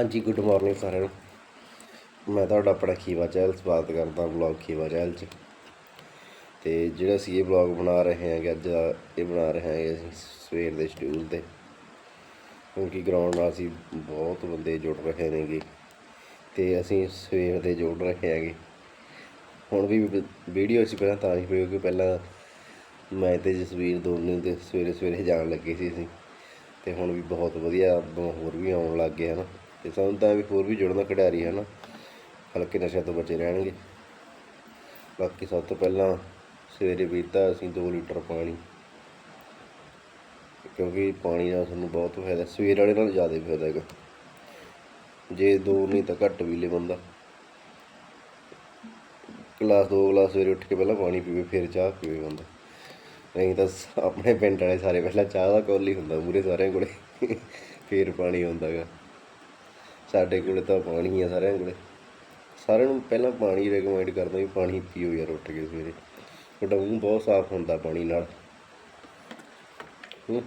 ਹਾਂਜੀ good morning ਸਾਰਿਆਂ ਨੂੰ। ਮੈਂ ਤੁਹਾਡਾ ਆਪਣਾ ਖੀਵਾ ਚੈਨਲ ਸਵਾਗਤ ਕਰਦਾ ਵਲੌਗ ਖੀਵਾ ਚੈਨਲ 'ਚ। ਤੇ ਜਿਹੜਾ ਅਸੀਂ ਇਹ ਵਲੌਗ ਬਣਾ ਰਹੇ ਹਾਂਗੇ, ਅੱਜ ਦਾ ਇਹ ਬਣਾ ਰਹੇ ਹਾਂਗੇ ਅਸੀਂ ਸਵੇਰ ਦੇ ਸ਼ਡਿਊਲ ਤੇ। ਕਿਉਂਕਿ ਗਰਾਊਂਡ ਨਾਲ ਅਸੀਂ ਬਹੁਤ ਬੰਦੇ ਜੁੜ ਰਹੇ ਨੇਗੇ। ਤੇ ਅਸੀਂ ਸਵੇਰ ਦੇ ਜੁੜ ਰਹੇ ਹਾਂਗੇ। ਹੁਣ ਵੀ ਵੀਡੀਓ ਅਸੀਂ ਪਹਿਲਾਂ ਤਾਂ ਹੀ ਪਈ ਕਿ ਪਹਿਲਾਂ ਮੈਂ ਤੇ ਜਸਵੀਰ ਦੋਨੇ ਤੇ ਸਵੇਰੇ ਸਵੇਰੇ ਜਾਣ ਲੱਗੇ ਸੀ ਅਸੀਂ। ਤੇ ਹੁਣ ਵੀ ਬਹੁਤ ਵਧੀਆ, ਹੋਰ ਵੀ ਆਉਣ ਲੱਗ ਗਏ, ਹਨ। ਤੇ ਸਾਨੂੰ ਤਾਂ ਵੀ ਹੋਰ ਵੀ ਜੁੜਨਾ ਖਿਡਾਰੀ ਹੈ ਨਾ, ਹਲਕੇ ਨਸ਼ਿਆਂ ਤੋਂ ਬਚੇ ਰਹਿਣਗੇ। ਬਾਕੀ ਸਭ ਤੋਂ ਪਹਿਲਾਂ ਸਵੇਰੇ ਪੀਤਾ ਅਸੀਂ 2 ਲੀਟਰ ਪਾਣੀ। ਕਿਉਂਕਿ ਪਾਣੀ ਨਾਲ ਸਾਨੂੰ ਬਹੁਤ ਫਾਇਦਾ, ਸਵੇਰ ਵਾਲੇ ਨਾਲ ਜ਼ਿਆਦਾ ਫਾਇਦਾ ਹੈਗਾ। ਜੇ ਦੋ ਨਹੀਂ ਤਾਂ ਘੱਟ ਵੀ ਲੇ ਬੰਦਾ। ਗਲਾਸ, ਦੋ ਗਲਾਸ ਸਵੇਰੇ ਉੱਠ ਕੇ ਪਹਿਲਾਂ ਪਾਣੀ ਪੀਵੇ, ਫਿਰ ਚਾਹ ਪੀਵੇ ਬੰਦਾ। ਨਹੀਂ ਤਾਂ ਆਪਣੇ ਪਿੰਡ ਵਾਲੇ ਸਾਰੇ ਪਹਿਲਾਂ ਚਾਹ ਦਾ ਕੋਲ ਹੀ ਹੁੰਦਾ ਮੂਰੇ ਸਾਰਿਆਂ ਕੋਲੇ। ਫਿਰ ਪਾਣੀ ਹੁੰਦਾਗਾ ਸਾਡੇ ਕੋਲੇ ਤਾਂ ਪਾਣੀ ਆ ਸਾਰਿਆਂ ਕੋਲੇ। ਸਾਰਿਆਂ ਨੂੰ ਪਹਿਲਾਂ ਪਾਣੀ ਰეკਮੈਂਡ ਕਰਦਾ ਵੀ ਪਾਣੀ ਪੀਓ ਯਾਰ ਉੱਠ ਕੇ ਸਵੇਰੇ। ਤੁਹਾਡਾ ਮੂੰਹ ਬਹੁਤ ਸਾਫ਼ ਹੁੰਦਾ ਪਾਣੀ ਨਾਲ। ਹੂੰ।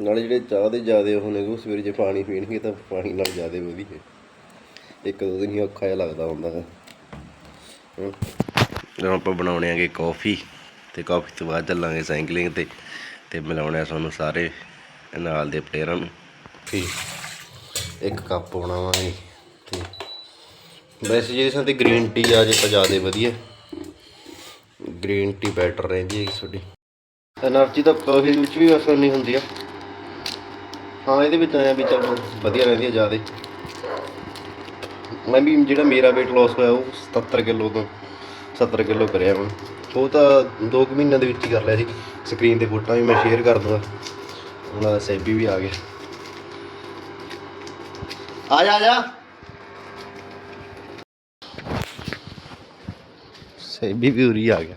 ਨਾਲੇ ਜਿਹੜੇ ਚਾਹ ਦੇ ਜ਼ਿਆਦੇ ਉਹ ਨੇ, ਉਹ ਸਵੇਰੇ ਜੇ ਪਾਣੀ ਪੀਣਗੇ ਤਾਂ ਪਾਣੀ ਨਾਲ ਜ਼ਿਆਦੇ ਵਧੀਆ। ਇੱਕ ਦੋ ਦਿਨ ਹੀ ਔਖਾ ਜਿਹਾ ਲੱਗਦਾ ਹੁੰਦਾ ਹੈ। ਜਦੋਂ ਆਪਾਂ ਬਣਾਉਣੇ ਆਗੇ ਕਾਫੀ, ਤੇ ਕਾਫੀ ਤੋਂ ਬਾਅਦ ਚੱਲਾਂਗੇ ਸਾਈਕਲਿੰਗ ਤੇ ਤੇ ਮਿਲਾਉਣੇ ਆ ਤੁਹਾਨੂੰ ਸਾਰੇ ਨਾਲ ਦੇ ਪਲੇਅਰਾਂ ਨੂੰ। ਤੇ ਇੱਕ ਕੱਪ ਪਾਉਣਾ ਵਾ ਜੀ ਤੇ ਵੈਸੇ ਜੇ ਸਾਡੀ ਗ੍ਰੀਨ ਟੀ ਆ, ਜੇ ਤਾਂ ਜ਼ਿਆਦਾ ਵਧੀਆ ਗ੍ਰੀਨ ਟੀ ਬੈਟਰ ਰਹਿੰਦੀ ਹੈ ਜੀ ਤੁਹਾਡੀ। એનર્ਜੀ ਤਾਂ ਕਾਫੀ ਵਿੱਚ ਵੀ ਅਸਰ ਨਹੀਂ ਹੁੰਦੀ ਆ। ਹਾਂ, ਇਹਦੇ ਵਿੱਚ ਆਇਆ ਵੀ ਚਲ ਵਧੀਆ ਰਹਿੰਦੀ ਹੈ ਜ਼ਿਆਦਾ। ਮੈਂ ਵੀ ਜਿਹੜਾ ਮੇਰਾ weight loss ਹੋਇਆ, ਉਹ 77 ਕਿਲੋ ਤੋਂ 70 ਕਿਲੋ ਕਰਿਆ ਹੁਣ। ਉਹ ਤਾਂ 2 ਮਹੀਨਿਆਂ ਦੇ ਵਿੱਚ ਹੀ ਕਰ ਲਿਆ ਸੀ। ਸਕਰੀਨ ਤੇ ਫੋਟੋਆਂ ਵੀ ਮੈਂ ਸ਼ੇਅਰ ਕਰ ਦੂੰਗਾ। ਦਾ ਸੇਬੀ ਵੀ ਆ ਗਿਆ। ਆ ਜਾ ਆ ਜਾ। ਸੈਬੀ ਵੀ ਉਰੀ ਆ ਗਿਆ।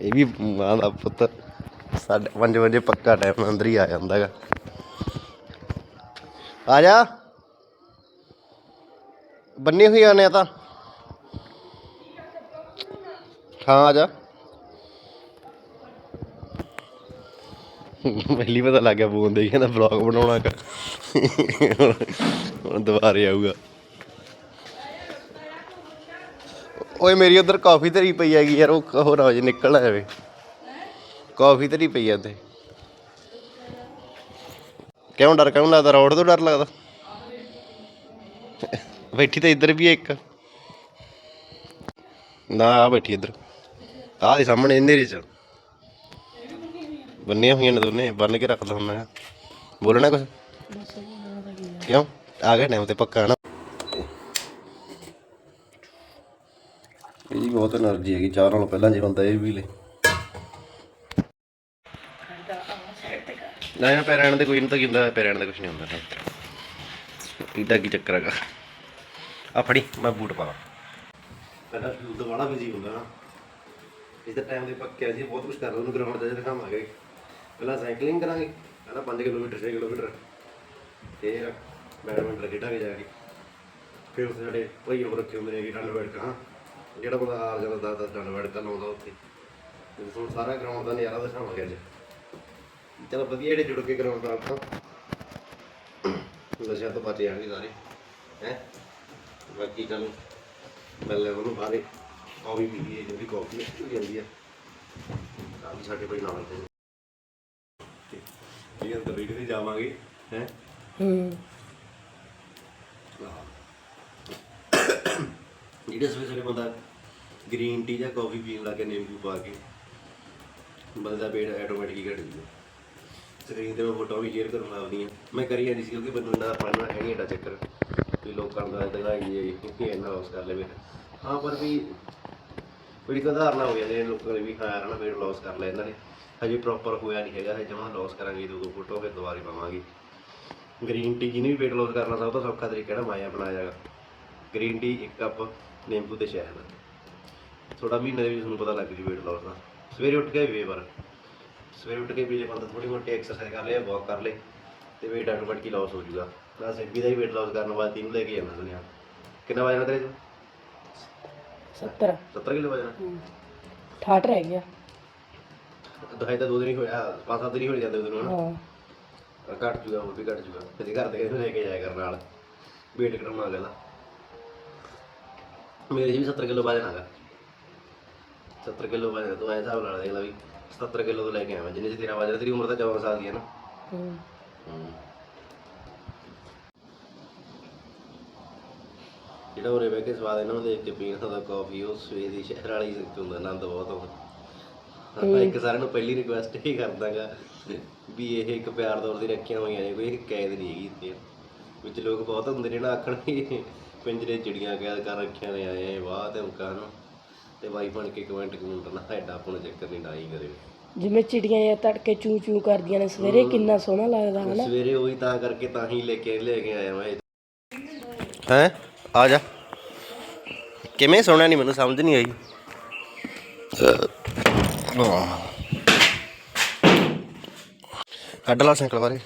ਇਹ ਵੀ ਮਾਂ ਦਾ ਪੁੱਤ। ਸਾਢੇ ਪੰਜ ਵਜੇ ਪੱਕਾ ਟਾਈਮ ਅੰਦਰ ਹੀ ਆ ਜਾਂਦਾ ਹੈਗਾ। ਆ ਜਾ। ਬੰਨੇ ਹੋਈ ਆਨੇ ਆ ਤਾਂ। ਹਾਂ, ਆ ਜਾ। ਪਹਿਲੀ ਪਤਾ ਲੱਗ ਗਿਆ ਬੋਲਦੇ ਹੀ ਕਹਿੰਦਾ ਵਲੌਗ ਬਣਾਉਣਾ ਕਰ। ਹੁਣ ਦੁਬਾਰੇ ਆਊਗਾ। ਓਏ ਮੇਰੀ ਉਧਰ ਕਾਫੀ ਧਰੀ ਪਈ ਹੈਗੀ ਯਾਰ, ਉਹ ਹੋਰ ਆ ਜੇ ਨਿਕਲ ਆਵੇ ਕਾਫੀ ਧਰੀ ਪਈ ਆ ਤੇ ਕਿਉਂ ਡਰ, ਕਿਉਂ ਲੱਗਦਾ? ਰੋਡ ਤੋਂ ਡਰ ਲੱਗਦਾ। ਬੈਠੀ ਤਾਂ ਇੱਧਰ ਵੀ ਹੈ ਇੱਕ। ਨਾ, ਆ ਬੈਠੀ ਇੱਧਰ। ਆਹ ਦੇ ਸਾਹਮਣੇ ਇਹਨੇ ਚ। ਬੰਨੀਆਂ ਹੋਈਆਂ ਨੇ ਦੋਨੇ ਬੰਨ ਕੇ ਰੱਖਦਾ ਹੁੰਦਾ ਆ ਬੋਲਣਾ ਕੁਝ ਕਿਉਂ? ਆ ਗਿਆ ਟਾਈਮ ਤੇ ਪੱਕਾ ਨਾ ਇਹਦੀ ਬਹੁਤ એનર્ਜੀ ਹੈਗੀ ਚਾਰ ਨਾਲੋਂ ਪਹਿਲਾਂ ਜਿਹੜਾ ਹੁੰਦਾ ਇਹ ਵੀ ਲੈ। ਨਾ ਨਾ ਪੈਰਾਂ ਦੇ ਕੋਈ ਨਹੀਂ ਤਾਂ ਕਿੰਦਾ ਪੈਰਾਂ ਦੇ ਕੁਝ ਨਹੀਂ ਹੁੰਦਾ ਇਦਾਂ ਕੀ ਚੱਕਰ ਹੈਗਾ? ਆ ਫੜੀ ਮੈਂ ਬੂਟ ਪਾਵਾਂ ਪਹਿਲਾਂ ਦੁਬਾਰਾ ਬਿਜ਼ੀ ਹੁੰਦਾ ਨਾ। ਟਾਈਮ ਦੇ ਪੱਕਿਆ ਜੀ ਬਹੁਤ ਕੁਝ ਕਰ ਉਹਨੂੰ ਗਰਾਊਂਡ ਤੇ ਦਿਖਾਵਾਂਗੇ। ਪਹਿਲਾਂ ਸਾਈਕਲਿੰਗ ਕਰਾਂਗੇ, ਪਹਿਲਾਂ 5 ਕਿਲੋਮੀਟਰ 6 ਕਿਲੋਮੀਟਰ, ਫਿਰ ਬੈਡਮਿੰਟਨ ਖੇਡਾਂਗੇ ਜਾ ਕੇ। ਫਿਰ ਉੱਥੇ ਸਾਡੇ ਭਾਈ ਉਹ ਰੱਖੇ ਹੁੰਦੇ ਨੇ ਕਿ ਡੰਡ ਬੈਠ ਹਾਂ। ਜਿਹੜਾ ਬੰਦਾ ਹਾਰ ਜਾਂਦਾ ਦਸ ਦਸ ਡੰਡ ਬੈਠ ਲਾਉਂਦਾ ਉੱਥੇ। ਤੇ ਤੁਹਾਨੂੰ ਸਾਰਾ ਗਰਾਊਂਡ ਦਾ ਨਜ਼ਾਰਾ ਦਿਖਾਵਾਂਗੇ ਅੱਜ। ਚਲੋ ਵਧੀਆ ਜਿਹੜੇ ਜੁੜ ਕੇ ਗਰਾਊਂਡ ਦਾ ਆਪਾਂ। ਨਸ਼ਿਆਂ ਤੋਂ ਬਚ ਜਾਣਗੇ ਸਾਰੇ, ਹੈ। ਬਾਕੀ ਚਲੋ ਮਿਲਦੇ ਉਹਨੂੰ ਬਾਹਰੇ ਕਾਫੀ ਪੀ ਲਈਏ ਜਿਹੜੀ ਕਾਫੀ ਹੋ ਜਾਂਦੀ ਹੈ ਕਾਫੀ ਸਾਡੇ ਕੋਈ ਨਾਲ ਤੇ ਇਹ ਅੰਦਰ ਰੀਡ ਤੇ ਜਾਵਾਂਗੇ, ਹੈ? ਹੂੰ। ਜਿਹੜੇ ਸਵੇਰੇ ਸਵੇਰੇ ਬੰਦਾ ਗ੍ਰੀਨ ਟੀ ਜਾਂ ਕਾਫੀ ਪੀਣ ਲੱਗੇ ਨਿੰਬੂ ਪਾ ਕੇ, ਬੰਦੇ ਦਾ ਪੇਟ ਆਟੋਮੈਟਿਕ ਹੀ ਘਟ ਜੂਗਾ ਸਕਰੀਨ ਤੇ ਮੈਂ ਫੋਟੋ ਵੀ ਸ਼ੇਅਰ ਕਰਨ ਲੱਗਦੀਆਂ ਮੈਂ ਕਰੀ ਜਾਂਦੀ ਸੀ ਕਿਉਂਕਿ ਮੈਨੂੰ ਇੰਨਾ ਪੜਨਾ ਹੈ ਨਹੀਂ ਏਡਾ ਚੱਕਰ ਵੀ ਲੋਕਾਂ ਦਾ ਦਿਖਾਈ ਜੇ ਕਿ ਇੰਨਾ ਲਾਸ ਕਰ ਲਵੇ। ਹਾਂ, ਪਰ ਵੀ ਬੜੀ ਕਧਾਰਨਾ ਹੋ ਜਾਂਦੇ ਲੋਕਾਂ ਨੇ ਵੀ, ਹਾਂ ਨਾ ਵੇਟ ਲਾਸ ਕਰ ਲਿਆ ਇਹਨਾਂ ਨੇ। ਹਜੇ ਪ੍ਰੋਪਰ ਹੋਇਆ ਨਹੀਂ ਹੈਗਾ ਜਮਾਂ ਲਾਸ ਕਰਾਂਗੇ ਦੋ ਦੋ ਫੋਟੋ ਫਿਰ ਦੁਬਾਰੇ ਪਾਵਾਂਗੇ। ਗ੍ਰੀਨ ਟੀ ਜਿਹਨੇ ਵੀ ਵੇਟ ਲਾਸ ਕਰਨਾ ਸਭ ਤੋਂ ਸੌਖਾ ਤਰੀਕਾ ਨਾ ਮਾਇਆ ਬਣਾਇਆ ਜਾਗਾ ਗ੍ਰੀਨ ਟੀ ਇੱਕ ਕੱਪ ਨਿੰਬੂ ਤੇ ਸ਼ਹਿਦ। ਥੋੜਾ ਮਹੀਨੇ ਦੇ ਵਿੱਚ ਤੁਹਾਨੂੰ ਪਤਾ ਲੱਗ ਜੂ ਵੇਟ ਲਾਸ ਦਾ। ਸਵੇਰੇ ਉੱਠ ਕੇ ਵੀ ਵਾਰ ਸਵੇਰੇ ਉੱਠ ਕੇ ਵੀ ਜੇ ਬੰਦਾ ਥੋੜੀ ਮੋਟੀ ਐਕਸਰਸਾਈਜ਼ ਕਰ ਲੇ ਵਾਕ ਕਰ ਲੇ ਤੇ ਵੇਟ ਆਟੋਮੈਟਿਕਲੀ ਲਾਸ ਹੋ ਜਾਊਗਾ ਨਾ ਸੈਬੀ ਦਾ ਹੀ ਵੇਟ ਲਾਸ ਕਰਨ ਵਾਸਤੇ ਇਹਨੂੰ ਲੈ ਕੇ ਜਾਣਾ ਦੁਨੀਆ ਕਿੰਨਾ ਵਜਣਾ ਤੇਰੇ ਚ 70 70 ਕਿਲੋ ਵਜਣਾ? 68 ਰਹਿ ਗਿਆ। ਦਿਖਾਈ ਤਾਂ ਦੋ ਦਿਨ ਹੀ ਹੋਇਆ ਪੰਜ ਸੱਤ ਦਿਨ ਹੀ ਜਾਂਦੇ ਉਹਨੂੰ ਹਨਾ। ਹਾਂ। ਘਟ ਜੂਗਾ ਹੋਰ ਵੀ ਘਟ ਜੂਗਾ। ਇਹਦੇ ਘਰ ਦੇ ਕਹਿੰਦੇ ਲੈ ਕੇ ਜਾਇਆ ਕਰ ਨਾਲ। ਵੇਟ ਘਟਾਉਣਾ ਅਗਲਾ ਮੇਰੇ 'ਚ ਵੀ 70 ਕਿਲੋ ਵਜਨ ਆਗਾ 70 ਕਿਲੋ ਵਜਨ ਤੂੰ ਐ ਹਿਸਾਬ ਨਾਲ ਦੇਖ ਲੈ ਵੀ 70 ਕਿਲੋ ਤੋਂ ਲੈ ਕੇ ਆਵਾਂ। ਜਿੰਨੇ ਚ ਤੇਰਾ ਵਜਨ ਤੇਰੀ ਉਮਰ ਤਾਂ 14 ਸਾਲ ਦੀ ਹੈ ਨਾ। ਹੂੰ। ਜਿਹੜਾ ਉਰੇ ਬਹਿ ਕੇ ਸਵਾਦ ਇਹਨਾਂ ਨੂੰ ਦੇਖ ਕੇ ਪੀਣ ਦਾ ਕਾਫੀ ਉਹ ਸਵੇਰ ਦੀ ਸ਼ਹਿਰ ਵਾਲੀ ਹੁੰਦਾ ਆਨੰਦ ਬਹੁਤ ਆਉਂਦਾ। ਮੈਂ ਇੱਕ ਸਾਰਿਆਂ ਨੂੰ ਪਹਿਲੀ ਰਿਕੁਐਸਟ ਹੀ ਕਰਦਾਗਾ ਵੀ ਇਹ ਇੱਕ ਪਿਆਰ ਦੌਰ ਦੀ ਰੱਖੀਆਂ ਹੋਈਆਂ ਨੇ ਕੋਈ ਕੈਦ ਨਹੀਂ ਹੈਗੀ ਇੱਥੇ। ਵਿੱਚ ਲੋਕ ਬਹੁਤ ਹੁੰਦੇ ਨੇ ਨਾ ਆਖਣ ਵੀ ਪਿੰਜਰੇ ਚਿੜੀਆਂ ਕੈਦ ਕਰ ਰੱਖੀਆਂ ਨੇ ਆਏ ਵਾਹ ਤੇ ਉਨਕਾਂ ਨੂੰ। ਤੇ ਬਾਈ ਬਣ ਕੇ ਕਮੈਂਟ ਕਮੈਂਟ ਨਾ ਐਡਾ ਆਪਾਂ ਨੂੰ ਚੱਕਰ ਨਹੀਂ ਡਾਈ ਕਰੇ। ਜਿਵੇਂ ਚਿੜੀਆਂ ਇਹ ਤੜਕੇ ਚੂ ਚੂ ਕਰਦੀਆਂ ਨੇ ਸਵੇਰੇ ਕਿੰਨਾ ਸੋਹਣਾ ਲੱਗਦਾ ਹਨਾ? ਸਵੇਰੇ ਉਹੀ ਤਾਂ ਕਰਕੇ ਤਾਂ ਹੀ ਲੈ ਕੇ ਲੈ ਕੇ ਆਇਆ ਮੈਂ। ਹੈ? ਆ ਜਾ। ਕਿਵੇਂ ਸੋਣਾ ਨਹੀਂ ਮੈਨੂੰ ਸਮਝ ਨਹੀਂ ਆਈ। ਕੱਢ ਲਾ ਸਾਈਕਲ ਬਾਰੇ।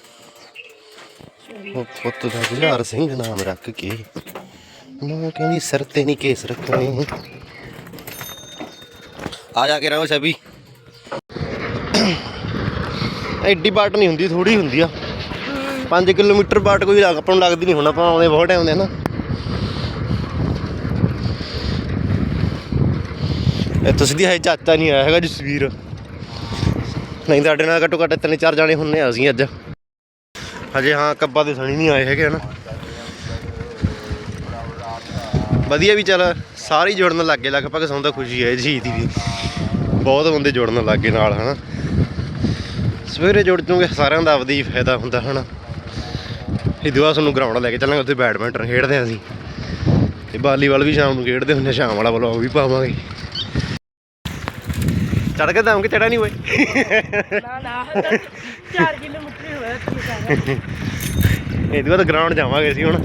ਉਹ ਪੁੱਤ ਦਾ ਗੁਲਾਰ ਸਿੰਘ ਨਾਮ ਰੱਖ ਕੇ। ਮੈਂ ਕਹਿੰਦੀ ਸਿਰ ਤੇ ਨਹੀਂ ਕੇਸ ਰੱਖਣੇ। ਆ ਜਾ ਕੇ ਰਹੋ ਸਭੀ ਐਡੀ ਬਾਟ ਨਹੀਂ ਹੁੰਦੀ ਥੋੜੀ ਹੁੰਦੀ ਆ। 5 ਕਿਲੋਮੀਟਰ ਬਾਟ ਕੋਈ ਲੱਗ ਆਪਾਂ ਨੂੰ ਲੱਗਦੀ ਨਹੀਂ ਹੁਣ ਆਪਾਂ ਆਉਂਦੇ ਬਹੁਤ ਟਾਈਮ ਦੇ ਨਾ ਇੱਥੋਂ ਸਿੱਧੀ ਦੀ ਹੈ ਚਾਚਾ ਨਹੀਂ ਆਇਆ ਹੈਗਾ ਜਸਵੀਰ। ਨਹੀਂ ਤਾਂ ਸਾਡੇ ਨਾਲ ਘੱਟੋ ਘੱਟ ਤਿੰਨ ਚਾਰ ਜਾਣੇ ਹੁੰਨੇ ਆ ਅਸੀਂ ਅੱਜ। ਹਜੇ ਹਾਂ ਕੱਬਾ ਦੇ ਸਣੀ ਨਹੀਂ ਆਏ ਹੈਗੇ ਹਨ। ਵਧੀਆ ਵੀ ਚੱਲ ਸਾਰੇ ਹੀ ਜੁੜਨ ਲੱਗੇ ਲਗਭਗ ਸਾਨੂੰ ਤਾਂ ਖੁਸ਼ੀ ਹੈ ਜੀ ਦੀ। ਵੀ ਬਹੁਤ ਬੰਦੇ ਜੁੜਨ ਲੱਗੇ ਨਾਲ ਹਨਾ। ਸਵੇਰੇ ਜੁੜ ਜੂਗੇ ਸਾਰਿਆਂ ਦਾ ਆਪਦੀ ਫਾਇਦਾ ਹੁੰਦਾ ਹਨਾ। ਇਹ ਦੁਆ ਤੁਹਾਨੂੰ ਗਰਾਊਂਡ ਲੈ ਕੇ ਚੱਲਾਂਗੇ ਉੱਥੇ ਬੈਡਮਿੰਟਨ ਖੇਡਦੇ ਹਾਂ ਅਸੀਂ। ਤੇ ਵਾਲੀਬਾਲ ਵੀ ਸ਼ਾਮ ਨੂੰ ਖੇਡਦੇ ਹੁੰਦੇ ਹਾਂ, ਸ਼ਾਮ ਵਾਲਾ ਵਲੌਗ ਵੀ ਪਾਵਾਂਗੇ। ਚੜ ਕੇ ਕਿ ਚੜਾ ਨਹੀਂ ਓਏ ਨਾ ਨਾ 4 ਕਿਲੋਮੀਟਰ ਹੋਇਆ ਤੂੰ ਕਹਿੰਦਾ ਇਹਦੇ ਬਾਅਦ ਗਰਾਊਂਡ ਜਾਵਾਂਗੇ ਅਸੀਂ ਹੁਣ।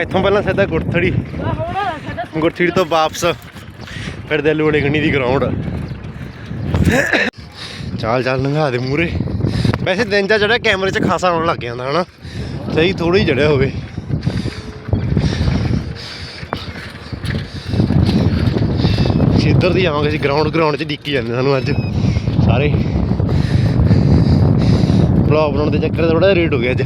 ਇੱਥੋਂ ਪਹਿਲਾਂ ਸਿੱਧਾ ਗੁਰਥੜੀ। ਆ ਹੋਣਾ ਗੁਰਥੜੀ ਤੋਂ ਵਾਪਸ। ਫਿਰ ਦੇ ਲੋੜੇ ਗਣੀ ਦੀ ਗਰਾਊਂਡ ਚਾਲ ਚਾਲ ਲੰਘਾ ਦੇ ਮੂਰੇ ਵੈਸੇ ਦਿਨ ਦਾ ਜਿਹੜਾ ਕੈਮਰੇ 'ਚ ਖਾਸਾ ਆਉਣ ਲੱਗ ਜਾਂਦਾ ਹਨਾ? ਸਹੀ ਥੋੜੀ ਜੜਿਆ ਹੋਵੇ। ਅਸੀਂ ਇੱਧਰ ਦੀ ਆਵਾਂਗੇ, ਅਸੀਂ ਗਰਾਊਂਡ ਗਰਾਊਂਡ 'ਚ ਡਿੱਕੀ ਜਾਂਦੇ ਸਾਨੂੰ ਅੱਜ। ਸਾਰੇ ਬਲੌਗ ਬਣਾਉਣ ਦੇ ਚੱਕਰ ਥੋੜਾ ਰੇਟ ਹੋ ਗਿਆ ਅੱਜ।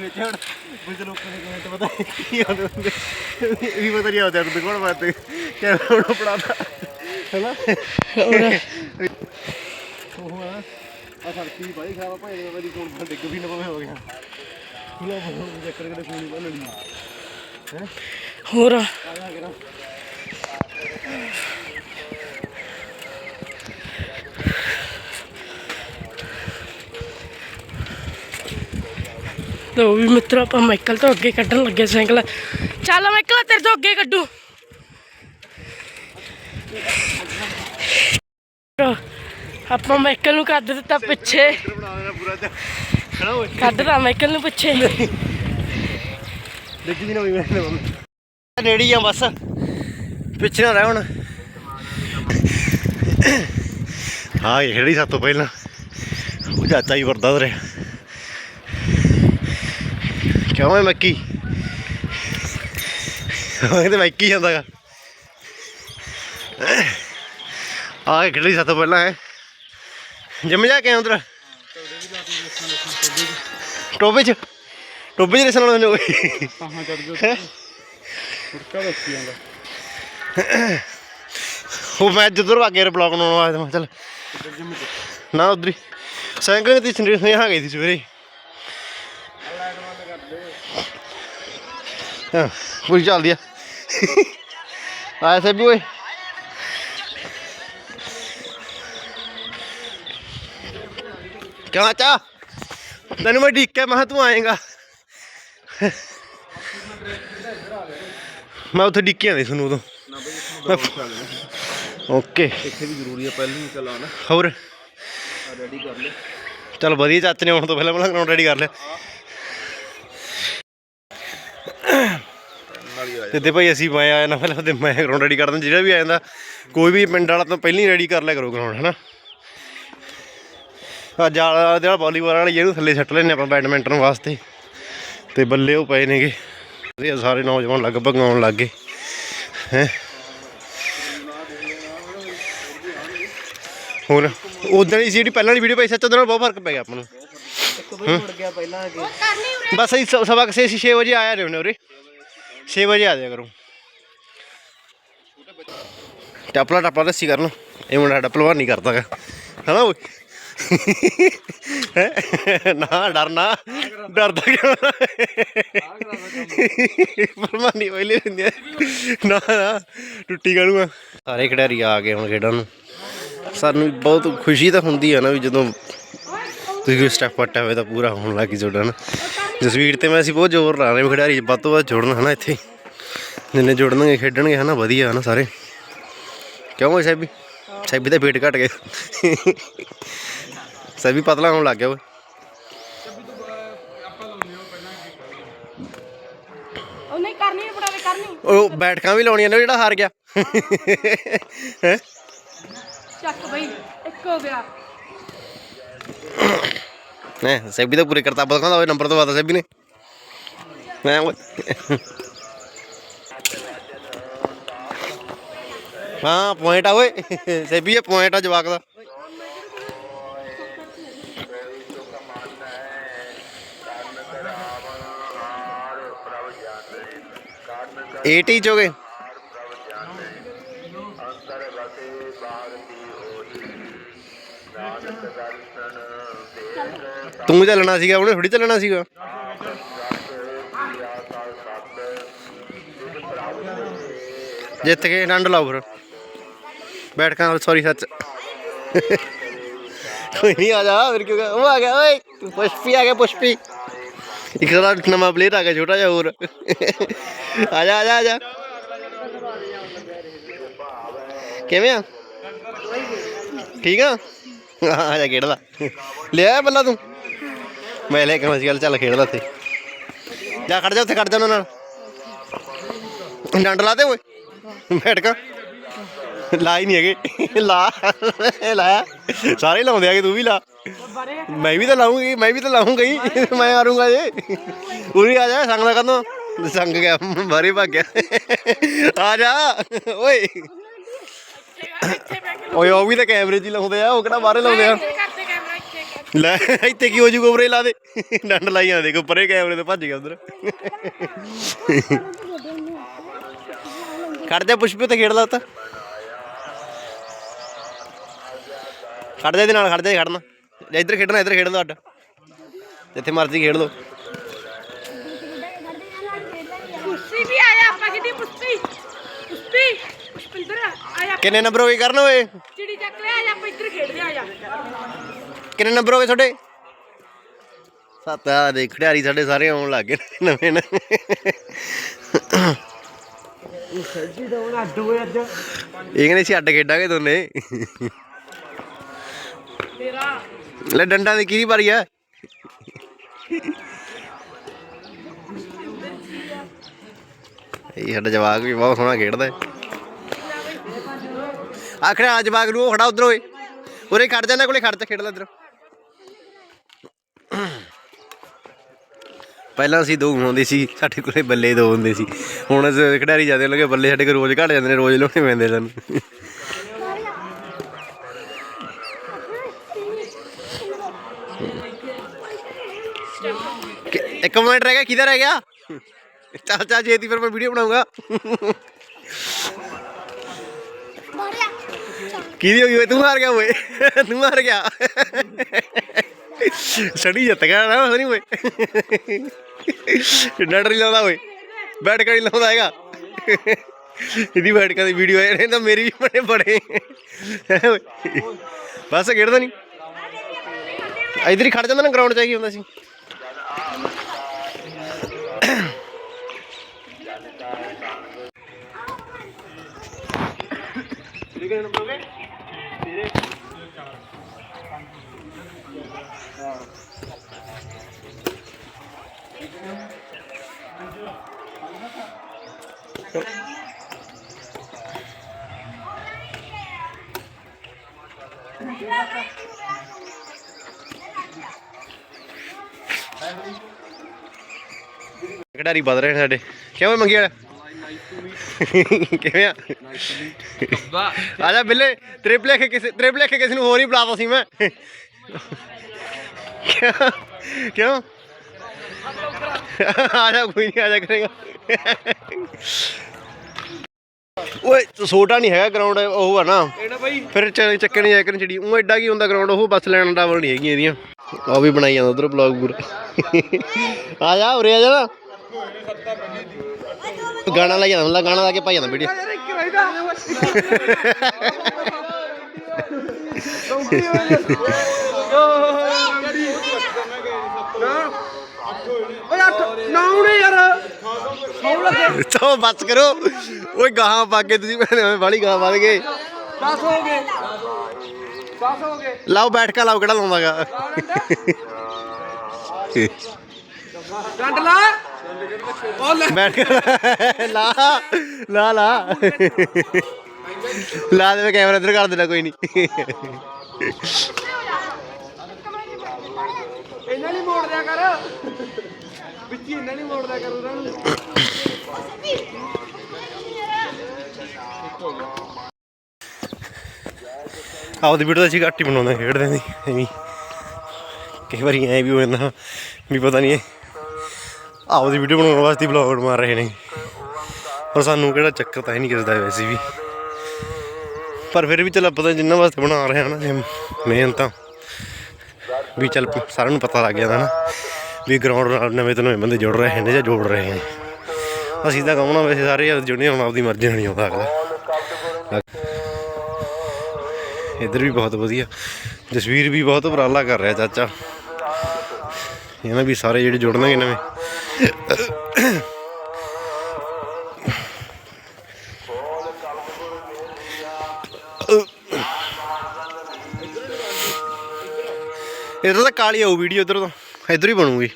ਵਿੱਚ ਹੁਣ ਲੋਕਾਂ ਨੇ ਕਮੈਂਟ ਪਤਾ ਕੀ ਆਉਂਦੇ ਹੁੰਦੇ ਵੀ ਪਤਾ ਨਹੀਂ ਆਉਂਦਾ ਤੇ ਕੋਣ ਬਾਤ ਕਿਆ ਹੁਣ ਪੜਾਦਾ ਹੈਨਾ ਉਹ ਆ ਆ ਸੜਕੀ ਬਾਈ ਖਾਵਾ ਭਾਈ ਮੇਰੀ ਕੋਲ ਡਿੱਗ ਵੀ ਨਾ ਪਵੇ, ਹੋ ਗਿਆ। ਹੋਰ? ਲੋ ਵੀ ਮਿੱਤਰੋ ਆਪਾਂ ਮਾਈਕਲ ਤੋਂ ਅੱਗੇ ਕੱਢਣ ਲੱਗੇ ਸਾਈਕਲ। ਚੱਲ ਮਾਈਕਲ ਤੇਰੇ ਤੋਂ ਅੱਗੇ ਕੱਢੂ। ਆਪਾਂ ਮਾਈਕਲ ਨੂੰ ਕੱਢ ਦਿੱਤਾ ਪਿੱਛੇ। ਹੋ ਕੱਢਦਾ ਮਾਈਕਲ ਨੂੰ ਪਿੱਛੇ। ਡਿੱਗ ਵੀ ਨਾ ਹੋਈ ਮੇਰੇ ਨਾਲ ਨੇੜੀ ਆ ਬਸ। ਪਿੱਛੇ ਨਾ ਰਹਿ ਹੁਣ। ਹਾਂ ਇਹ ਜਿਹੜੀ ਸਭ ਤੋਂ ਪਹਿਲਾਂ। ਉਹ ਚਾਚਾ ਹੀ ਵਰਦਾ ਰਿਹਾ ਕਿਉਂ ਹੈ ਮੱਕੀ ਉਹ ਤੇ ਮੱਕੀ ਜਾਂਦਾਗਾ ਆ ਇਹ ਜਿਹੜੀ ਸਭ ਤੋਂ ਪਹਿਲਾਂ ਹੈ ਜਿੰਮ ਜਾ ਕੇ ਉਧਰ। ਟੋਬੇ ਚ। ਟੋਬੇ ਚ ਰਸਣ ਵਾਲਾ ਓਏ ਹਾਂ ਚੜ ਜਾ ਫੁਰਕਾ ਦੱਸੀ ਜਾਂਦਾ। ਉਹ ਮੈਂ ਜਿੱਧਰ ਅੱਗੇ ਬਲੌਕ ਬਣਾਉਣ ਆਇਆ ਮੈਂ ਚੱਲ। ਨਾ ਉਧਰ ਸਾਈਕਲ ਤੇ ਸੰਡੇ ਹੋਇਆ ਗਈ ਸੀ ਸਵੇਰੇ। ਹਾਂ ਪੂਰੀ ਚੱਲਦੀ ਆ। ਆਇਆ ਸਭੀ ਓਏ ਕਿਉਂ ਚਾ ਤੈਨੂੰ ਮੈਂ ਢੀਕ ਕੇ ਮੈਂ ਕਿਹਾ ਤੂੰ ਆਏਗਾ। ਮੈਂ ਉੱਥੇ ਢੀਕਿਆ ਨਹੀਂ ਤੁਹਾਨੂੰ ਉਦੋਂ। ਓਕੇ। ਇੱਥੇ ਵੀ ਜ਼ਰੂਰੀ ਹੈ ਪਹਿਲਾਂ ਹੀ ਚਲਾਉਣਾ ਹੋਰ? ਰੈਡੀ ਕਰ ਲੈ। ਚਲ ਵਧੀਆ ਚਾਚੇ ਨੇ ਆਉਣ ਤੋਂ ਪਹਿਲਾਂ ਪਹਿਲਾਂ ਗਰਾਊਂਡ ਰੈਡੀ ਕਰ ਲਿਆ। ਨਾਲ ਹੀ ਆ ਤੇ ਤੇ ਭਾਈ ਅਸੀਂ ਮੈਂ ਆਇਆ ਨਾ ਪਹਿਲਾਂ ਤੇ ਮੈਂ ਗਰਾਊਂਡ ਰੈਡੀ ਕਰਦਾ ਜਿਹੜਾ ਵੀ ਆ ਜਾਂਦਾ ਕੋਈ ਵੀ ਪਿੰਡ ਵਾਲਾ ਤਾਂ ਪਹਿਲਾਂ ਹੀ ਰੈਡੀ ਕਰ ਲਿਆ ਕਰੋ ਗਰਾਊਂਡ ਹਨਾ? ਆ ਜਾਲ ਜਿਹੜਾ ਵਾਲੀਬਾਲ ਵਾਲੀ ਇਹਨੂੰ ਥੱਲੇ ਸੱਟ ਲੈਨੇ ਆਪਾਂ ਬੈਡਮਿੰਟਨ ਵਾਸਤੇ। ਤੇ ਬੱਲੇ ਉਹ ਪਏ ਨੇਗੇ। ਇਹ ਸਾਰੇ ਨੌਜਵਾਨ ਲਗਭਗ ਆਉਣ ਲੱਗ ਗਏ। ਹੈ? ਹੋਰ? ਉਦੋਂ ਹੀ ਸੀ ਜਿਹੜੀ ਪਹਿਲਾਂ ਵਾਲੀ ਵੀਡੀਓ ਪਾਈ ਸੱਚ ਉਹਦੇ ਨਾਲ ਬਹੁਤ ਫ਼ਰਕ ਪੈ ਗਿਆ ਆਪਾਂ ਨੂੰ। ਇੱਕ ਬਈ ਮੁੜ ਗਿਆ ਪਹਿਲਾਂ ਅੱਗੇ। ਬਸ ਅਸੀਂ ਸ- ਸਵਾ ਕਿਸੇ ਅਸੀਂ 6 ਵਜੇ ਆਇਆ ਰਹੇ ਨੇ ਉਰੇ। 6 ਵਜੇ ਆ ਜਾਇਆ ਕਰੋ। ਟਪਲਾ ਟਪਲਾ ਦੱਸੀ ਕਰਨ। ਇਹ ਮੁੰਡਾ ਸਾਡਾ ਪਹਿਲਵਾਨ ਨਹੀਂ ਕਰਦਾਗਾ ਹਨਾ ਓਏ? ਹੈਂ? ਨਾ, ਡਰਨਾ। ਡਰਦਾ ਕਿਉਂ ਪਹਿਲਵਾਨੀ ਪਹਿਲੇ ਹੁੰਦੀ ਆ। ਨਾ ਨਾ, ਟੁੱਟੀ ਗਲੂਆ। ਸਾਰੇ ਖਿਡਾਰੀ ਆ ਗਏ ਹੁਣ ਖੇਡਣ ਨੂੰ। ਸਾਨੂੰ ਬਹੁਤ ਖੁਸ਼ੀ ਤਾਂ ਹੁੰਦੀ ਆ ਨਾ ਵੀ ਜਦੋਂ ਤੁਸੀਂ ਕੋਈ ਸਟੈਪ ਪੱਟਿਆ ਹੋਵੇ ਤਾਂ ਪੂਰਾ ਹੋਣ ਲੱਗ ਜੋੜਾ ਨਾ। ਜਸਵੀਰ ਤੇ ਮੈਂ ਅਸੀਂ ਬਹੁਤ ਜ਼ੋਰ ਲਾ ਰਹੇ ਹਾਂ ਵੀ ਖਿਡਾਰੀ ਵੱਧ ਤੋਂ ਵੱਧ ਜੁੜਨ ਹਨਾ ਇੱਥੇ। ਜਿੰਨੇ ਜੁੜਨਗੇ, ਖੇਡਣਗੇ ਹਨਾ, ਵਧੀਆ ਹਨਾ ਸਾਰੇ। ਕਿਉਂ ਹੋਏ ਸੈਬੀ? ਸੈਬੀ ਤਾਂ ਵੇਟ ਘਟ ਗਏ ਸੈਬੀ ਪਤਲਾ ਹੋਣ ਲੱਗ ਗਿਆ ਓਏ। ਉਹ ਨਹੀਂ ਕਰਨੀ ਨਹੀਂ ਪੜਾਵੇ ਕਰਨੀ। ਉਹ ਬੈਠਕਾਂ ਵੀ ਲਾਉਣੀਆਂ ਨੇ ਜਿਹੜਾ ਹਾਰ ਗਿਆ। ਹੈ? ਚੱਕ ਬਈ ਇੱਕ ਹੋ ਗਿਆ। ਨੇ ਸੈਬੀ ਤਾਂ ਪੂਰੇ ਕਰਤੱਬ ਦਿਖਾਉਂਦਾ ਹੋਵੇ ਨੰਬਰ ਤੋਂ ਵਾਦਾ ਸੈਬੀ ਨੇ ਮੈਂ ਹਾਂ ਪੁਆਇੰਟ ਆ ਓਏ। ਸੈਬੀ ਇਹ ਪੁਆਇੰਟ ਆ ਜਵਾਕ ਦਾ। ਏਟੀ ਚ ਤੂੰ ਚੱਲਣਾ ਸੀਗਾ, ਉਹਨੇ ਥੋੜੀ ਚੱਲਣਾ ਸੀਗਾ। ਜਿੱਤ ਕੇ ਡੰਡ ਲਾਓ ਫਿਰ। ਬੈਠ ਕੇ ਸੌਰੀ ਸੱਚ। ਕੋਈ ਨਹੀਂ, ਆ ਜਾ, ਫਿਰ ਕਿਉਂ ਗਿਆ? ਉਹ ਆ ਗਿਆ, ਓਏ ਪੁਸ਼ਪੀ, ਆ ਗਿਆ ਪੁਸ਼ਪੀ। ਇੱਕ ਸਾਡਾ ਨਵਾਂ ਪਲੇਅਰ ਆ ਗਿਆ, ਛੋਟਾ ਜਿਹਾ ਹੋਰ। ਆ ਜਾ ਆ ਜਾ ਆ ਜਾ। ਕਿਵੇਂ ਆ? ਠੀਕ ਆ? ਆ ਜਾ ਖੇਡਦਾ ਲਿਆ ਬੰਦਾ ਤੂੰ? ਮੈਂ ਲੈ ਕੇ ਮਸ ਗੱਲ ਚੱਲ ਖੇਡਦਾ ਤੇ ਜਾ, ਖੜ ਜਾ ਉੱਥੇ, ਖੜ ਜਾ ਉਹਨਾਂ ਨਾਲ। ਡੰਡ ਲਾ ਦੇ ਓਏ। ਬੈਠ ਕੇ। ਲਾ ਹੀ ਨਹੀਂ ਹੈਗੇ। ਲਾ। ਲਾਇਆ। ਸਾਰੇ ਲਾਉਂਦੇ ਆਗੇ ਤੂੰ ਵੀ ਲਾ। ਮੈਂ ਵੀ ਤਾਂ ਲਾਉਂਗੀ ਮੈਂ ਵੀ ਤਾਂ ਲਾਉਂਗਾ ਹੀ ਮੈਂ ਮਾਰੂੰਗਾ ਜੇ। ਉਰੀ ਆ ਜਾ, ਸੰਗ ਦਾ ਕਦੋਂ ਸੰਗ ਗਿਆ ਬਾਰੇ ਭੱਗ ਗਿਆ। ਆ ਜਾ, ਓਏ। ਓਏ, ਉਹ ਵੀ ਤਾਂ ਕੈਮਰੇ 'ਚ ਹੀ ਲਾਉਂਦੇ ਆ, ਉਹ ਕਿਹੜਾ ਬਾਹਰੇ ਲਾਉਂਦੇ ਆ? ਲੈ, ਇੱਥੇ ਕੀ ਹੋ ਜੂਗਾ ਉਪਰੇ ਲਾ ਦੇ? ਡੰਡ ਲਾਈ ਜਾਂਦੇ ਕੋ ਪਰੇ ਕੈਮਰੇ ਤੋਂ ਭੱਜ ਗਿਆ ਉਧਰ। ਖੜ ਜਾ, ਪੁਸ਼ਪੀ ਤੇ ਖੇਡਦਾ ਉੱਤਾ ਖੜ ਜਾ ਇਹਦੇ ਨਾਲ ਖੜ ਜਾ ਖੜਨਾ ਜਾਂ। ਇੱਧਰ ਖੇਡਣਾ ਇੱਧਰ ਖੇਡਣ ਦਾ ਅੱਡ। ਜਿੱਥੇ ਮਰਜ਼ੀ ਖੇਡ ਲਓ। ਪੁੱਸੀ ਵੀ ਆਇਆ ਆਪਾਂ ਕਿਤੇ ਪੁੱਸੀ ਪੁੱਸੀ ਪੁਸ਼ਪਿੰਦਰ ਆਇਆ। ਕਿੰਨੇ ਨੰਬਰ ਹੋ ਗਏ ਕਰਨ ਓਏ? ਚਿੜੀ ਚੱਕ ਲਿਆ ਆਇਆ ਆਪਾਂ ਇੱਧਰ ਖੇਡਦੇ ਆ ਜਾ ਕਿੰਨੇ ਨੰਬਰ ਹੋ ਗਏ ਤੁਹਾਡੇ? ਸੱਤ ਆ ਦੇ ਖਿਡਾਰੀ ਸਾਡੇ ਸਾਰੇ ਆਉਣ ਲੱਗ ਗਏ ਨੇ ਨਵੇਂ ਨਵੇਂ ਇਹ ਕਹਿੰਦੇ ਸੀ ਅੱਡ ਖੇਡਾਂਗੇ ਦੋਨੇ। ਲੈ ਡੰਡਾ ਦੀ ਕਿਹਦੀ ਵਾਰੀ ਆ? ਇਹ ਸਾਡਾ ਜਵਾਕ ਵੀ ਬਹੁਤ ਸੋਹਣਾ ਖੇਡਦਾ ਹੈ। ਆਖਰੇ ਆ ਜਵਾਕ ਨੂੰ, ਉਹ ਖੜਾ ਉਧਰ ਓਏ ਉਰੇ ਖੜ ਜਾ, ਇਹਨਾਂ ਕੋਲੇ ਖੜ ਜਾ, ਖੇਡ ਲੈ ਇਧਰ। ਪਹਿਲਾਂ ਅਸੀਂ ਦੋ ਹੁੰਦੇ ਸੀ, ਸਾਡੇ ਕੋਲੇ ਬੱਲੇ ਦੋ ਹੁੰਦੇ ਸੀ। ਹੁਣ ਅਸੀਂ ਖਿਡਾਰੀ ਜਾਂਦੇ ਲੱਗੇ, ਬੱਲੇ ਸਾਡੇ ਕੋਲ ਰੋਜ਼ ਘਟ ਜਾਂਦੇ ਨੇ, ਰੋਜ਼ ਲਾਉਣੇ ਪੈਂਦੇ ਸਾਨੂੰ। ਇੱਕ ਮਿੰਟ ਰਹਿ ਗਿਆ ਕਿਧਰ ਰਹਿ ਗਿਆ? ਚੱਲ ਚੱਲ ਜੇਤੀ ਫਿਰ ਮੈਂ ਵੀਡੀਓ ਬਣਾਉਂਗਾ ਕਿਹਦੀ ਹੋ ਗਈ ਓਏ? ਤੂੰ ਹਾਰ ਗਿਆ ਓਏ। ਤੂੰ ਹਾਰ ਗਿਆ। ਸੜੀ ਜਿੱਤ ਗਿਆ ਨਾ ਸਣੀ ਓਏ। ਡਰ ਨਹੀਂ ਲਾਉਂਦਾ ਓਏ। ਬੈਠ ਕੇ ਨਹੀਂ ਲਾਉਂਦਾ ਹੈਗਾ। ਇਹਦੀ ਬੈਠ ਕੇ ਦੀ ਵੀਡੀਓ ਹੈ ਇਹ ਤਾਂ ਮੇਰੀ ਵੀ ਬੜੇ ਬੜੇ ਬਸ ਖੇਡਦਾ ਨਹੀਂ ਇਧਰ ਹੀ ਖੜ ਜਾਂਦਾ ਨਾ ਗਰਾਊਂਡ 'ਚ ਆ ਕੀ ਹੁੰਦਾ ਸੀ। ਖਿਡਾਰੀ ਵੱਧ ਰਹੇ ਨੇ ਸਾਡੇ? ਕਿਵੇਂ ਮੰਗੀ ਵਾਲਾ? ਕਿਵੇਂ ਆ? ਆ ਜਾ ਬਿੱਲੇ ਤੇਰੇ ਭਲੇਖੇ ਕਿਸੇ ਤੇਰੇ ਭਲੇਖੇ ਕਿਸੇ ਨੂੰ ਹੋਰ ਹੀ ਬੁਲਾਤਾ ਸੀ ਮੈਂ। ਕਿਉਂ? ਆ ਜਾ ਕੋਈ ਨਹੀਂ ਆ ਜਾ ਕਰੇਗਾ। ਓਏ ਛੋਟਾ ਨਹੀਂ ਹੈਗਾ ਗਰਾਊਂਡ ਉਹ ਆ ਨਾ। ਫਿਰ ਚ- ਚੱਕੇ ਨਹੀਂ ਜਾਇਆ ਚੜੀ ਉਹ ਐਡਾ ਕੀ ਹੁੰਦਾ ਗਰਾਊਂਡ ਉਹ ਬੱਸ ਲੈਣ ਡਬਲ ਨਹੀਂ ਹੈਗੀਆਂ ਇਹਦੀਆਂ। ਆ ਵੀ ਬਣਾਈ ਜਾਂਦਾ ਉਧਰ ਬਲੌਗ ਪੂਰਾ। ਆ ਜਾ ਉਰੇ ਆ ਜਾ ਨਾ ਗਾਣਾ ਲਾਈ ਜਾਂਦਾ ਮਤਲਬ ਗਾਣਾ ਲਾ ਕੇ ਪਾਈ ਜਾਂਦਾ ਵੀਡੀਓ। ਤੋ ਬਸ ਕਰੋ। ਓਏ ਗਾਹਾਂ ਪਾ ਕੇ ਤੁਸੀਂ ਭੈਣੇ ਵਾਲੀ ਗਾਹਾਂ ਵੱਧ ਗਏ। 10 ਹੋ ਗਏ। 10 ਹੋ ਗਏ। ਲਾਓ ਬੈਠ ਕੇ ਲਾਓ ਕਿਹੜਾ ਲਾਉਂਦਾਗਾ ਡੰਡ ਲਾ ਲੈ ਬੈਠ ਲਾ ਲਾ ਲਾ। ਲਾ ਦੇ ਕੈਮਰਾ ਇੱਧਰ ਕਰ ਦੇਣਾ ਕੋਈ ਨਹੀਂ। ਇਹਨਾਂ ਨਹੀਂ ਮੋੜ ਦਿਆ ਕਰ। ਵਿੱਚ ਇਹਨਾਂ ਨਹੀਂ ਮੋੜ ਦਿਆ ਕਰ ਉਹਨਾਂ ਨੂੰ। ਆਪਦੀ ਵੀਡੀਓ ਤਾਂ ਅਸੀਂ ਘੱਟ ਹੀ ਬਣਾਉਂਦੇ ਖੇਡਦੇ ਨਹੀਂ ਐਵੇਂ ਕਈ ਵਾਰੀ ਐ ਵੀ ਹੋ ਜਾਂਦਾ ਵੀ ਪਤਾ ਨਹੀਂ ਆਪਦੀ ਵੀਡੀਓ ਬਣਾਉਣ ਵਾਸਤੇ ਬਲੌਗ ਮਾਰ ਰਹੇ ਨੇ। ਪਰ ਸਾਨੂੰ ਕਿਹੜਾ ਚੱਕਰ ਤਾਂ ਹੈ ਨਹੀਂ ਕਿਸੇ ਦਾ ਵੈਸੇ ਵੀ। ਪਰ ਫਿਰ ਵੀ ਚੱਲ ਪਤਾ ਜਿੰਨਾ ਵਾਸਤੇ ਬਣਾ ਰਹੇ ਹਾਂ ਨਾ ਜੇ ਮਿਹਨਤ ਤਾਂ। ਵੀ ਚੱਲ ਸਾਰਿਆਂ ਨੂੰ ਪਤਾ ਲੱਗ ਜਾਂਦਾ ਨਾ ਵੀ ਗਰਾਊਂਡ ਨਾਲ ਨਵੇਂ ਤੋਂ ਨਵੇਂ ਬੰਦੇ ਜੁੜ ਰਹੇ ਨੇ ਜਾਂ ਜੋੜ ਰਹੇ ਨੇ। ਅਸੀਂ ਤਾਂ ਕਹਣਾ ਵੈਸੇ ਸਾਰੇ ਜੁੜੇ ਹੁਣ ਆਪਦੀ ਮਰਜ਼ੀ ਨਹੀਂ ਆਉਂਦਾ ਅਗਲਾ ਇੱਧਰ ਵੀ ਬਹੁਤ ਵਧੀਆ। ਜਸਵੀਰ ਵੀ ਬਹੁਤ ਉਪਰਾਲਾ ਕਰ ਰਿਹਾ ਚਾਚਾ। ਇਹਨਾਂ ਵੀ ਸਾਰੇ ਜਿਹੜੇ ਜੁੜਨਗੇ ਨਵੇਂ। ਇਧਰ ਤਾਂ ਕਾਲੀ ਆਊ ਵੀਡੀਓ, ਇਧਰ ਤੋਂ। ਇਧਰ ਹੀ ਬਣੂਗੀ।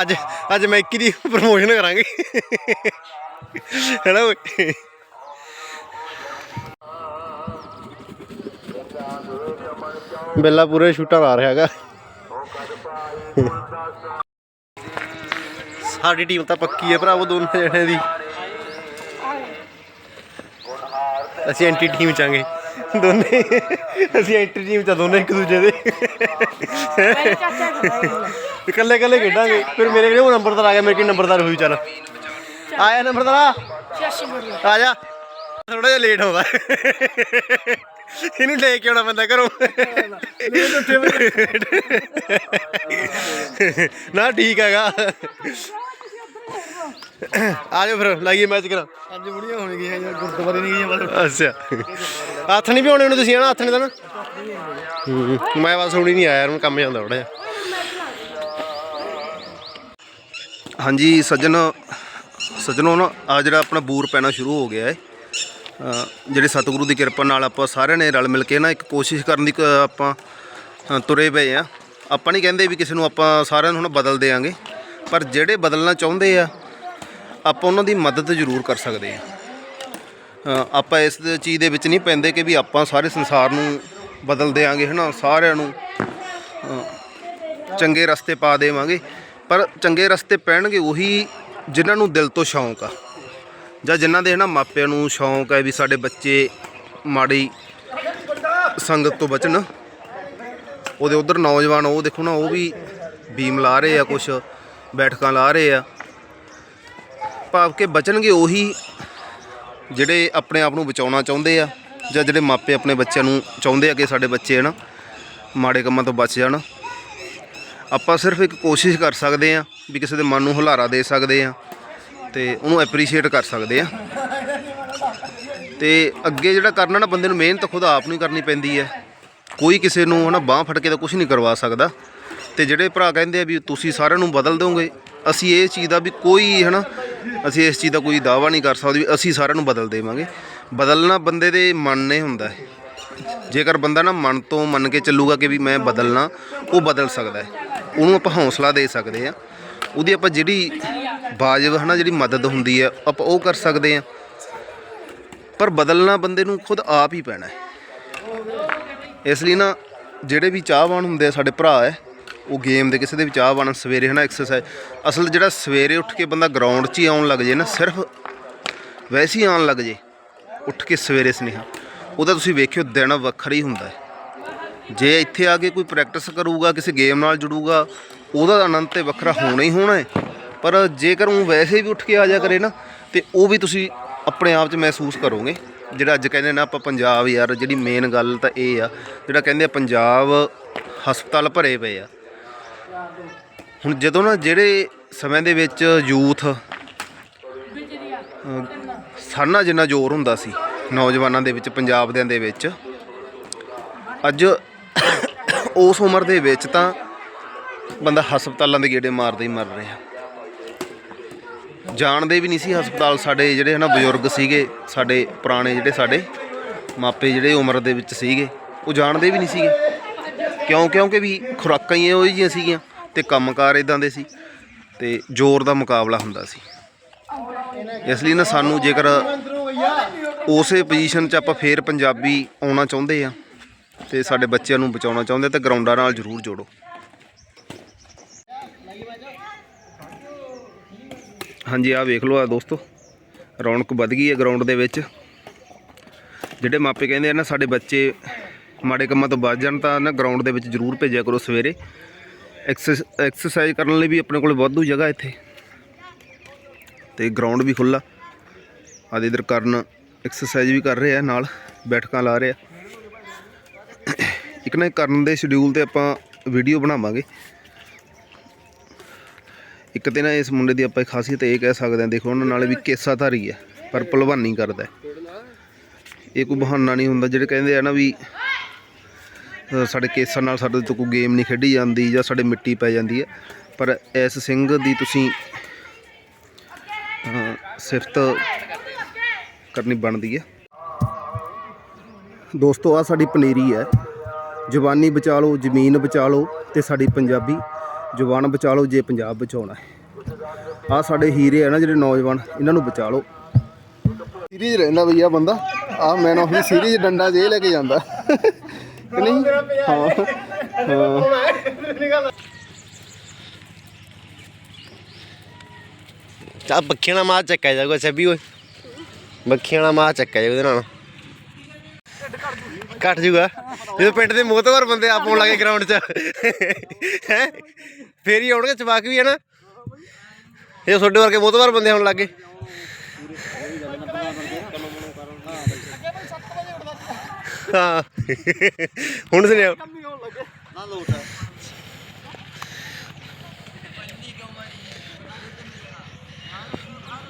ਅੱਜ ਅੱਜ ਮੈਕੀ ਦੀ ਪ੍ਰਮੋਸ਼ਨ ਕਰਾਂਗੇ। ਹੈਨਾ ਓਏ? ਬੇਲਾ ਪੂਰੇ ਸ਼ੂਟਾਂ ਲਾ ਰਿਹਾ ਹੈਗਾ। ਸਾਡੀ ਟੀਮ ਤਾਂ ਪੱਕੀ ਹੈ ਭਰਾਵੋ ਦੋਨੇ ਜਣੇ ਦੀ। ਅਸੀਂ ਐਂਟੀ ਟੀਮ ਚਾਂਗੇ ਦੋਨੇ ਅਸੀਂ ਐਂਟੀ ਟੀਮ ਚ ਦੋਨੇ ਇੱਕ ਦੂਜੇ ਦੇ। ਇਕੱਲੇ ਇਕੱਲੇ ਖੇਡਾਂਗੇ। ਫਿਰ ਮੇਰੇ ਕਿਹੜੇ ਉਹ ਨੰਬਰਦਾਰ ਆ ਗਿਆ ਮੇਰੇ ਕੀ ਨੰਬਰਦਾਰ ਹੋਈ ਚੱਲ। ਆਇਆ ਨੰਬਰਦਾਰ? ਆ ਜਾ। ਥੋੜਾ ਜਿਹਾ ਲੇਟ ਆਉਂਦਾ ਇਹਨੂੰ ਲੈ ਕੇ ਆਉਣਾ ਪੈਂਦਾ ਘਰੋਂ। ਨਾ ਠੀਕ ਹੈਗਾ। ਆ ਜਾਓ ਫਿਰ ਲਾਈਏ ਮੈਚ ਕਰਾਂ। ਅੱਜ ਬੁੜੀਆਂ ਹੋਣ ਗਈਆਂ ਯਾਰ ਗੁਰਦੁਆਰੇ ਨਹੀਂ ਗਈਆਂ ਬਸ। ਅੱਛਾ। ਹੱਥ ਨਹੀਂ ਪਾਉਣੇ ਉਹਨੂੰ ਤੁਸੀਂ ਹਨਾ ਹੱਥ ਨਹੀਂ ਤਾਂ ਮੈਂ ਬਸ ਹੁਣੀ ਨਹੀਂ ਆਇਆ ਹੁਣ ਕੰਮ ਜਾਂਦਾ ਥੋੜਾ ਜਿਹਾ। ਹਾਂਜੀ ਸੱਜਣ ਸੱਜਣੋ ਨਾ ਆ ਜਿਹੜਾ ਆਪਣਾ ਬੂਰ ਪੈਣਾ ਸ਼ੁਰੂ ਹੋ ਗਿਆ ਹੈ। ਜਿਹੜੇ ਸਤਿਗੁਰੂ ਦੀ ਕਿਰਪਾ ਨਾਲ ਆਪਾਂ ਸਾਰਿਆਂ ਨੇ ਰਲ ਮਿਲ ਕੇ ਨਾ ਇੱਕ ਕੋਸ਼ਿਸ਼ ਕਰਨ ਦੀ ਕ- ਆਪਾਂ ਤੁਰੇ ਪਏ ਆ। ਆਪਾਂ ਨਹੀਂ ਕਹਿੰਦੇ ਵੀ ਕਿਸੇ ਨੂੰ ਆਪਾਂ ਸਾਰਿਆਂ ਨੂੰ ਹੁਣ ਬਦਲ ਦੇਾਂਗੇ ਪਰ ਜਿਹੜੇ ਬਦਲਣਾ ਚਾਹੁੰਦੇ ਆ, ਆਪਾਂ ਉਹਨਾਂ ਦੀ ਮਦਦ ਜ਼ਰੂਰ ਕਰ ਸਕਦੇ ਆ। ਆਪਾਂ ਇਸ ਚੀਜ਼ ਦੇ ਵਿੱਚ ਨਹੀਂ ਪੈਂਦੇ ਕਿ ਵੀ ਆਪਾਂ ਸਾਰੇ ਸੰਸਾਰ ਨੂੰ ਬਦਲ ਦੇਾਂਗੇ ਹਨਾ? ਸਾਰਿਆਂ ਨੂੰ ਚੰਗੇ ਰਸਤੇ ਪਾ ਦੇਵਾਂਗੇ। ਪਰ ਚੰਗੇ ਰਸਤੇ ਪੈਣਗੇ ਉਹੀ ਜਿਨ੍ਹਾਂ ਨੂੰ ਦਿਲ ਤੋਂ ਸ਼ੌਂਕ ਆ। ਜਾਂ ਜਿਨ੍ਹਾਂ ਦੇ ਹਨਾ ਮਾਪਿਆਂ ਨੂੰ ਸ਼ੌਂਕ ਹੈ ਵੀ ਸਾਡੇ ਬੱਚੇ ਮਾੜੀ ਸੰਗਤ ਤੋਂ ਬਚਣ। ਉਹਦੇ ਉਧਰ ਨੌਜਵਾਨ, ਉਹ ਦੇਖੋ ਨਾ, ਉਹ ਵੀ ਬੀਮ ਲਾ ਰਹੇ ਆ ਕੁਛ, ਬੈਠਕਾਂ ਲਾ ਰਹੇ ਆ। ਭਾਵ ਕਿ ਬਚਣਗੇ ਉਹੀ ਜਿਹੜੇ ਆਪਣੇ ਆਪ ਨੂੰ ਬਚਾਉਣਾ ਚਾਹੁੰਦੇ ਆ, ਜਾਂ ਜਿਹੜੇ ਮਾਪੇ ਆਪਣੇ ਬੱਚਿਆਂ ਨੂੰ ਚਾਹੁੰਦੇ ਆ ਕਿ ਸਾਡੇ ਬੱਚੇ ਹਨਾ ਮਾੜੇ ਕੰਮਾਂ ਤੋਂ ਬਚ ਜਾਣ। ਆਪਾਂ ਸਿਰਫ ਇੱਕ ਕੋਸ਼ਿਸ਼ ਕਰ ਸਕਦੇ ਆ ਵੀ ਕਿਸੇ ਦੇ ਮਨ ਨੂੰ ਹੁਲਾਰਾ ਦੇ ਸਕਦੇ ਆ। ਤੇ ਉਹਨੂੰ ਐਪਰੀਸ਼ੀਏਟ ਕਰ ਸਕਦੇ ਆ। ਤੇ ਅੱਗੇ ਜਿਹੜਾ ਕਰਨਾ ਨਾ, ਬੰਦੇ ਨੂੰ ਮਿਹਨਤ ਖੁਦ ਆਪ ਨੂੰ ਕਰਨੀ ਪੈਂਦੀ ਹੈ। ਕੋਈ ਕਿਸੇ ਨੂੰ ਹਨਾ, ਬਾਹ ਫੜ ਕੇ ਤਾਂ ਕੁਝ ਨਹੀਂ ਕਰਵਾ ਸਕਦਾ। ਤੇ ਜਿਹੜੇ ਭਰਾ ਕਹਿੰਦੇ ਆ ਵੀ ਤੁਸੀਂ ਸਾਰਿਆਂ ਨੂੰ ਬਦਲ ਦੋਗੇ, ਅਸੀਂ ਇਹ ਚੀਜ਼ ਦਾ ਵੀ ਕੋਈ ਹਨਾ, ਅਸੀਂ ਇਸ ਚੀਜ਼ ਦਾ ਕੋਈ ਦਾਵਾ ਨਹੀਂ ਕਰ ਸਕਦੇ ਵੀ ਅਸੀਂ ਸਾਰਿਆਂ ਨੂੰ ਬਦਲ ਦੇਵਾਂਗੇ। ਬਦਲਣਾ ਬੰਦੇ ਦੇ ਮਨ ਨੇ ਹੁੰਦਾ ਹੈ। ਜੇਕਰ ਬੰਦਾ ਨਾ ਮਨ ਤੋਂ ਮੰਨ ਕੇ ਚੱਲੂਗਾ ਕਿ ਵੀ ਮੈਂ ਬਦਲਣਾ, ਉਹ ਬਦਲ ਸਕਦਾ ਹੈ। ਉਹਨੂੰ ਆਪਾਂ ਹੌਸਲਾ ਦੇ ਸਕਦੇ ਆ ਉਹਦੀ ਆਪਾਂ ਜਿਹੜੀ ਵਾਜਬ ਹਨਾ, ਜਿਹੜੀ ਮਦਦ ਹੁੰਦੀ ਹੈ ਆਪਾਂ ਉਹ ਕਰ ਸਕਦੇ ਆ। ਪਰ ਬਦਲਣਾ ਬੰਦੇ ਨੂੰ ਖੁਦ ਆਪ ਹੀ ਪੈਣਾ ਇਸ ਲਈ ਨਾ, ਜਿਹੜੇ ਵੀ ਚਾਹਵਾਨ ਹੁੰਦੇ ਆ, ਸਾਡੇ ਭਰਾ ਹੈ, ਉਹ ਗੇਮ ਦੇ ਕਿਸੇ ਦੇ ਵੀ ਚਾਹ ਬਣ ਸਵੇਰੇ ਹਨਾ ਐਕਸਰਸਾਈਜ਼ ਅਸਲ ਜਿਹੜਾ ਸਵੇਰੇ ਉੱਠ ਕੇ ਬੰਦਾ ਗਰਾਊਂਡ 'ਚ ਹੀ ਆਉਣ ਲੱਗ ਜੇ ਨਾ, ਸਿਰਫ ਵੈਸੇ ਹੀ ਆਉਣ ਲੱਗ ਜੇ, ਉੱਠ ਕੇ ਸਵੇਰੇ ਸਨੇਹਾ, ਉਹਦਾ ਤੁਸੀਂ ਵੇਖਿਓ ਦਿਨ ਵੱਖਰਾ ਹੀ ਹੁੰਦਾ ਹੈ। ਜੇ ਇੱਥੇ ਆ ਕੇ ਕੋਈ ਪ੍ਰੈਕਟਿਸ ਕਰੂਗਾ, ਕਿਸੇ ਗੇਮ ਨਾਲ ਜੁੜੂਗਾ ਉਹਦਾ ਆਨੰਦ ਤੇ ਵੱਖਰਾ ਹੋਣਾ ਹੀ ਹੋਣਾ ਹੈ। ਪਰ ਜੇਕਰ ਉਹ ਵੈਸੇ ਵੀ ਉੱਠ ਕੇ ਆ ਜਾ ਕਰੇ ਨਾ, ਤੇ ਉਹ ਵੀ ਤੁਸੀਂ ਆਪਣੇ ਆਪ 'ਚ ਮਹਿਸੂਸ ਕਰੋਗੇ। ਜਿਹੜਾ ਅੱਜ ਕਹਿੰਦੇ ਨਾ ਆਪਾਂ ਪੰਜਾਬ ਯਾਰ, ਜਿਹੜੀ ਮੇਨ ਗੱਲ ਤਾਂ ਇਹ ਆ, ਜਿਹੜਾ ਕਹਿੰਦੇ ਆ ਪੰਜਾਬ ਹਸਪਤਾਲ ਭਰੇ ਪਏ ਆ। ਹੁਣ ਜਦੋਂ ਨਾ ਜਿਹੜੇ ਸਮੇਂ ਦੇ ਵਿੱਚ ਯੂਥ ਸਾਨਾ ਜਿੰਨਾ ਜ਼ੋਰ ਹੁੰਦਾ ਸੀ ਨੌਜਵਾਨਾਂ ਦੇ ਵਿੱਚ ਪੰਜਾਬ ਦੇ ਵਿੱਚ, ਅੱਜ ਉਸ ਉਮਰ ਦੇ ਵਿੱਚ ਤਾਂ ਬੰਦਾ ਹਸਪਤਾਲਾਂ ਦੇ ਗੇੜੇ ਮਾਰਦਾ ਹੀ ਮਰ ਰਿਹਾ। ਜਾਣਦੇ ਵੀ ਨਹੀਂ ਸੀ ਹਸਪਤਾਲ ਸਾਡੇ ਜਿਹੜੇ ਹਨਾ ਬਜ਼ੁਰਗ ਸੀਗੇ, ਸਾਡੇ ਪੁਰਾਣੇ ਜਿਹੜੇ ਸਾਡੇ ਮਾਪੇ ਜਿਹੜੇ ਉਮਰ ਦੇ ਵਿੱਚ ਸੀਗੇ, ਉਹ ਜਾਣਦੇ ਵੀ ਨਹੀਂ ਸੀਗੇ। ਕਿਉਂ, ਕਿਉਂਕਿ ਵੀ ਖੁਰਾਕਾਂ ਹੀ ਉਹ ਜਿਹੀਆਂ ਸੀਗੀਆਂ ਤੇ ਕੰਮਕਾਰ ਇਦਾਂ ਦੇ ਸੀ ਤੇ ਜ਼ੋਰ ਦਾ ਮੁਕਾਬਲਾ ਹੁੰਦਾ ਸੀ। ਇਸ ਲਈ ਨਾ ਸਾਨੂੰ ਜੇਕਰ ਉਸੇ ਪੋਜੀਸ਼ਨ 'ਚ ਆਪਾਂ ਫੇਰ ਪੰਜਾਬੀ ਆਉਣਾ ਚਾਹੁੰਦੇ ਆ ਤੇ ਸਾਡੇ ਬੱਚਿਆਂ ਨੂੰ ਬਚਾਉਣਾ ਚਾਹੁੰਦੇ ਤਾਂ ਗਰਾਊਂਡਾਂ ਨਾਲ ਜ਼ਰੂਰ ਜੋੜੋ। ਹਾਂਜੀ, ਆਹ ਵੇਖ ਲਓ ਆ ਦੋਸਤੋ। ਰੌਣਕ ਵੱਧ ਗਈ ਹੈ ਗਰਾਊਂਡ ਦੇ ਵਿੱਚ। ਜਿਹੜੇ ਮਾਪੇ ਕਹਿੰਦੇ ਆ ਨਾ, ਸਾਡੇ ਬੱਚੇ ਮਾੜੇ ਕੰਮਾਂ ਤੋਂ ਬਚ ਜਾਣ ਤਾਂ ਨਾ ਗਰਾਊਂਡ ਦੇ ਵਿੱਚ ਜ਼ਰੂਰ ਭੇਜਿਆ ਕਰੋ ਸਵੇਰੇ। ਐਕਸਰਸ- ਐਕਸਰਸਾਈਜ਼ ਕਰਨ ਲਈ ਵੀ ਆਪਣੇ ਕੋਲ ਵਾਧੂ ਜਗ੍ਹਾ ਇੱਥੇ। ਤੇ ਗਰਾਊਂਡ ਵੀ ਖੁੱਲਾ ਆਦੇ ਇਧਰ ਕਰਨ ਐਕਸਰਸਾਈਜ਼ ਵੀ ਕਰ ਰਹੇ ਆ, ਨਾਲ ਬੈਠਕਾਂ ਲਾ ਰਹੇ ਆ। ਇੱਕ ਨਾ ਕਰਨ ਦੇ ਸ਼ਡਿਊਲ ਤੇ ਆਪਾਂ ਵੀਡੀਓ ਬਣਾਵਾਂਗੇ। ਇੱਕ ਤੇ ਨਾ ਇਸ ਮੁੰਡੇ ਦੀ ਆਪਾਂ ਖਾਸੀਅਤ ਇਹ ਕਹਿ ਸਕਦੇ ਹਾਂ, ਦੇਖੋ ਉਹਨਾਂ ਨਾਲ ਵੀ ਕੇਸਾ ਧਾਰੀ ਹੈ, ਪਰ ਭਲਵਾਨੀ ਕਰਦਾ ਇਹ ਕੋਈ ਬਹਾਨਾ ਨਹੀਂ ਹੁੰਦਾ, ਜਿਹੜੇ ਕਹਿੰਦੇ ਆ ਨਾ ਵੀ ਸਾਡੇ ਕੇਸਾਂ ਨਾਲ ਸਾਡੇ ਤੋਂ ਕੋਈ ਗੇਮ ਨਹੀਂ ਖੇਡੀ ਜਾਂਦੀ ਜਾਂ ਸਾਡੇ ਮਿੱਟੀ ਪੈ ਜਾਂਦੀ ਹੈ। ਪਰ ਇਸ ਸਿੰਘ ਦੀ ਤੁਸੀਂ ਸਿਫਤ ਕਰਨੀ ਬਣਦੀ ਹੈ। ਦੋਸਤੋ ਆ ਸਾਡੀ ਪਨੀਰੀ ਹੈ। ਜਵਾਨੀ ਬਚਾ ਲਓ, ਜ਼ਮੀਨ ਬਚਾ ਲਓ ਤੇ ਸਾਡੀ ਪੰਜਾਬੀ ਜਵਾਨ ਬਚਾ ਲਓ, ਜੇ ਪੰਜਾਬ ਬਚਾਉਣਾ ਹੈ। ਆ ਸਾਡੇ ਹੀਰੇ ਆ ਨਾ ਜਿਹੜੇ ਨੌਜਵਾਨ, ਇਹਨਾਂ ਨੂੰ ਬਚਾ ਲਓ। ਸੀਰੀਜ਼ ਰਹਿੰਦਾ ਭਈਆ ਬੰਦਾ। ਆ ਮੈਨ ਆਫ ਦੀ ਸੀਰੀਜ਼ ਡੰਡਾ ਜੇ ਲੈ ਕੇ ਜਾਂਦਾ। ਕਿ ਨਹੀਂ? ਹਾਂ। ਚਾ ਬੱਖੀਆਂ ਨਾਲ ਮਾਰ ਚੱਕਿਆ ਜਾਊਗਾ, ਸਭੀ ਓਏ। ਬੱਖੀਆਂ ਨਾਲ ਮਾਰ ਚੱਕਿਆ ਜਾਊ ਉਹਦੇ ਨਾਲ। ਘਟ ਜੂਗਾ ਜਦੋਂ ਪਿੰਡ ਦੇ ਮੋਤਵਰ ਬੰਦੇ ਆਪ ਆਉਣ ਲੱਗੇ ਗਰਾਊਂਡ 'ਚ। ਹੈ? ਫੇਰ ਹੀ ਆਉਣਗੇ ਚਵਾਕ ਵੀ ਹੈ ਨਾ। ਇਹ ਤੁਹਾਡੇ ਵਰਗੇ ਮੋਤਵਰ ਬੰਦੇ ਆਉਣ ਲੱਗੇ। ਹਾਂ। ਹੁਣ ਸੁਣਿਓ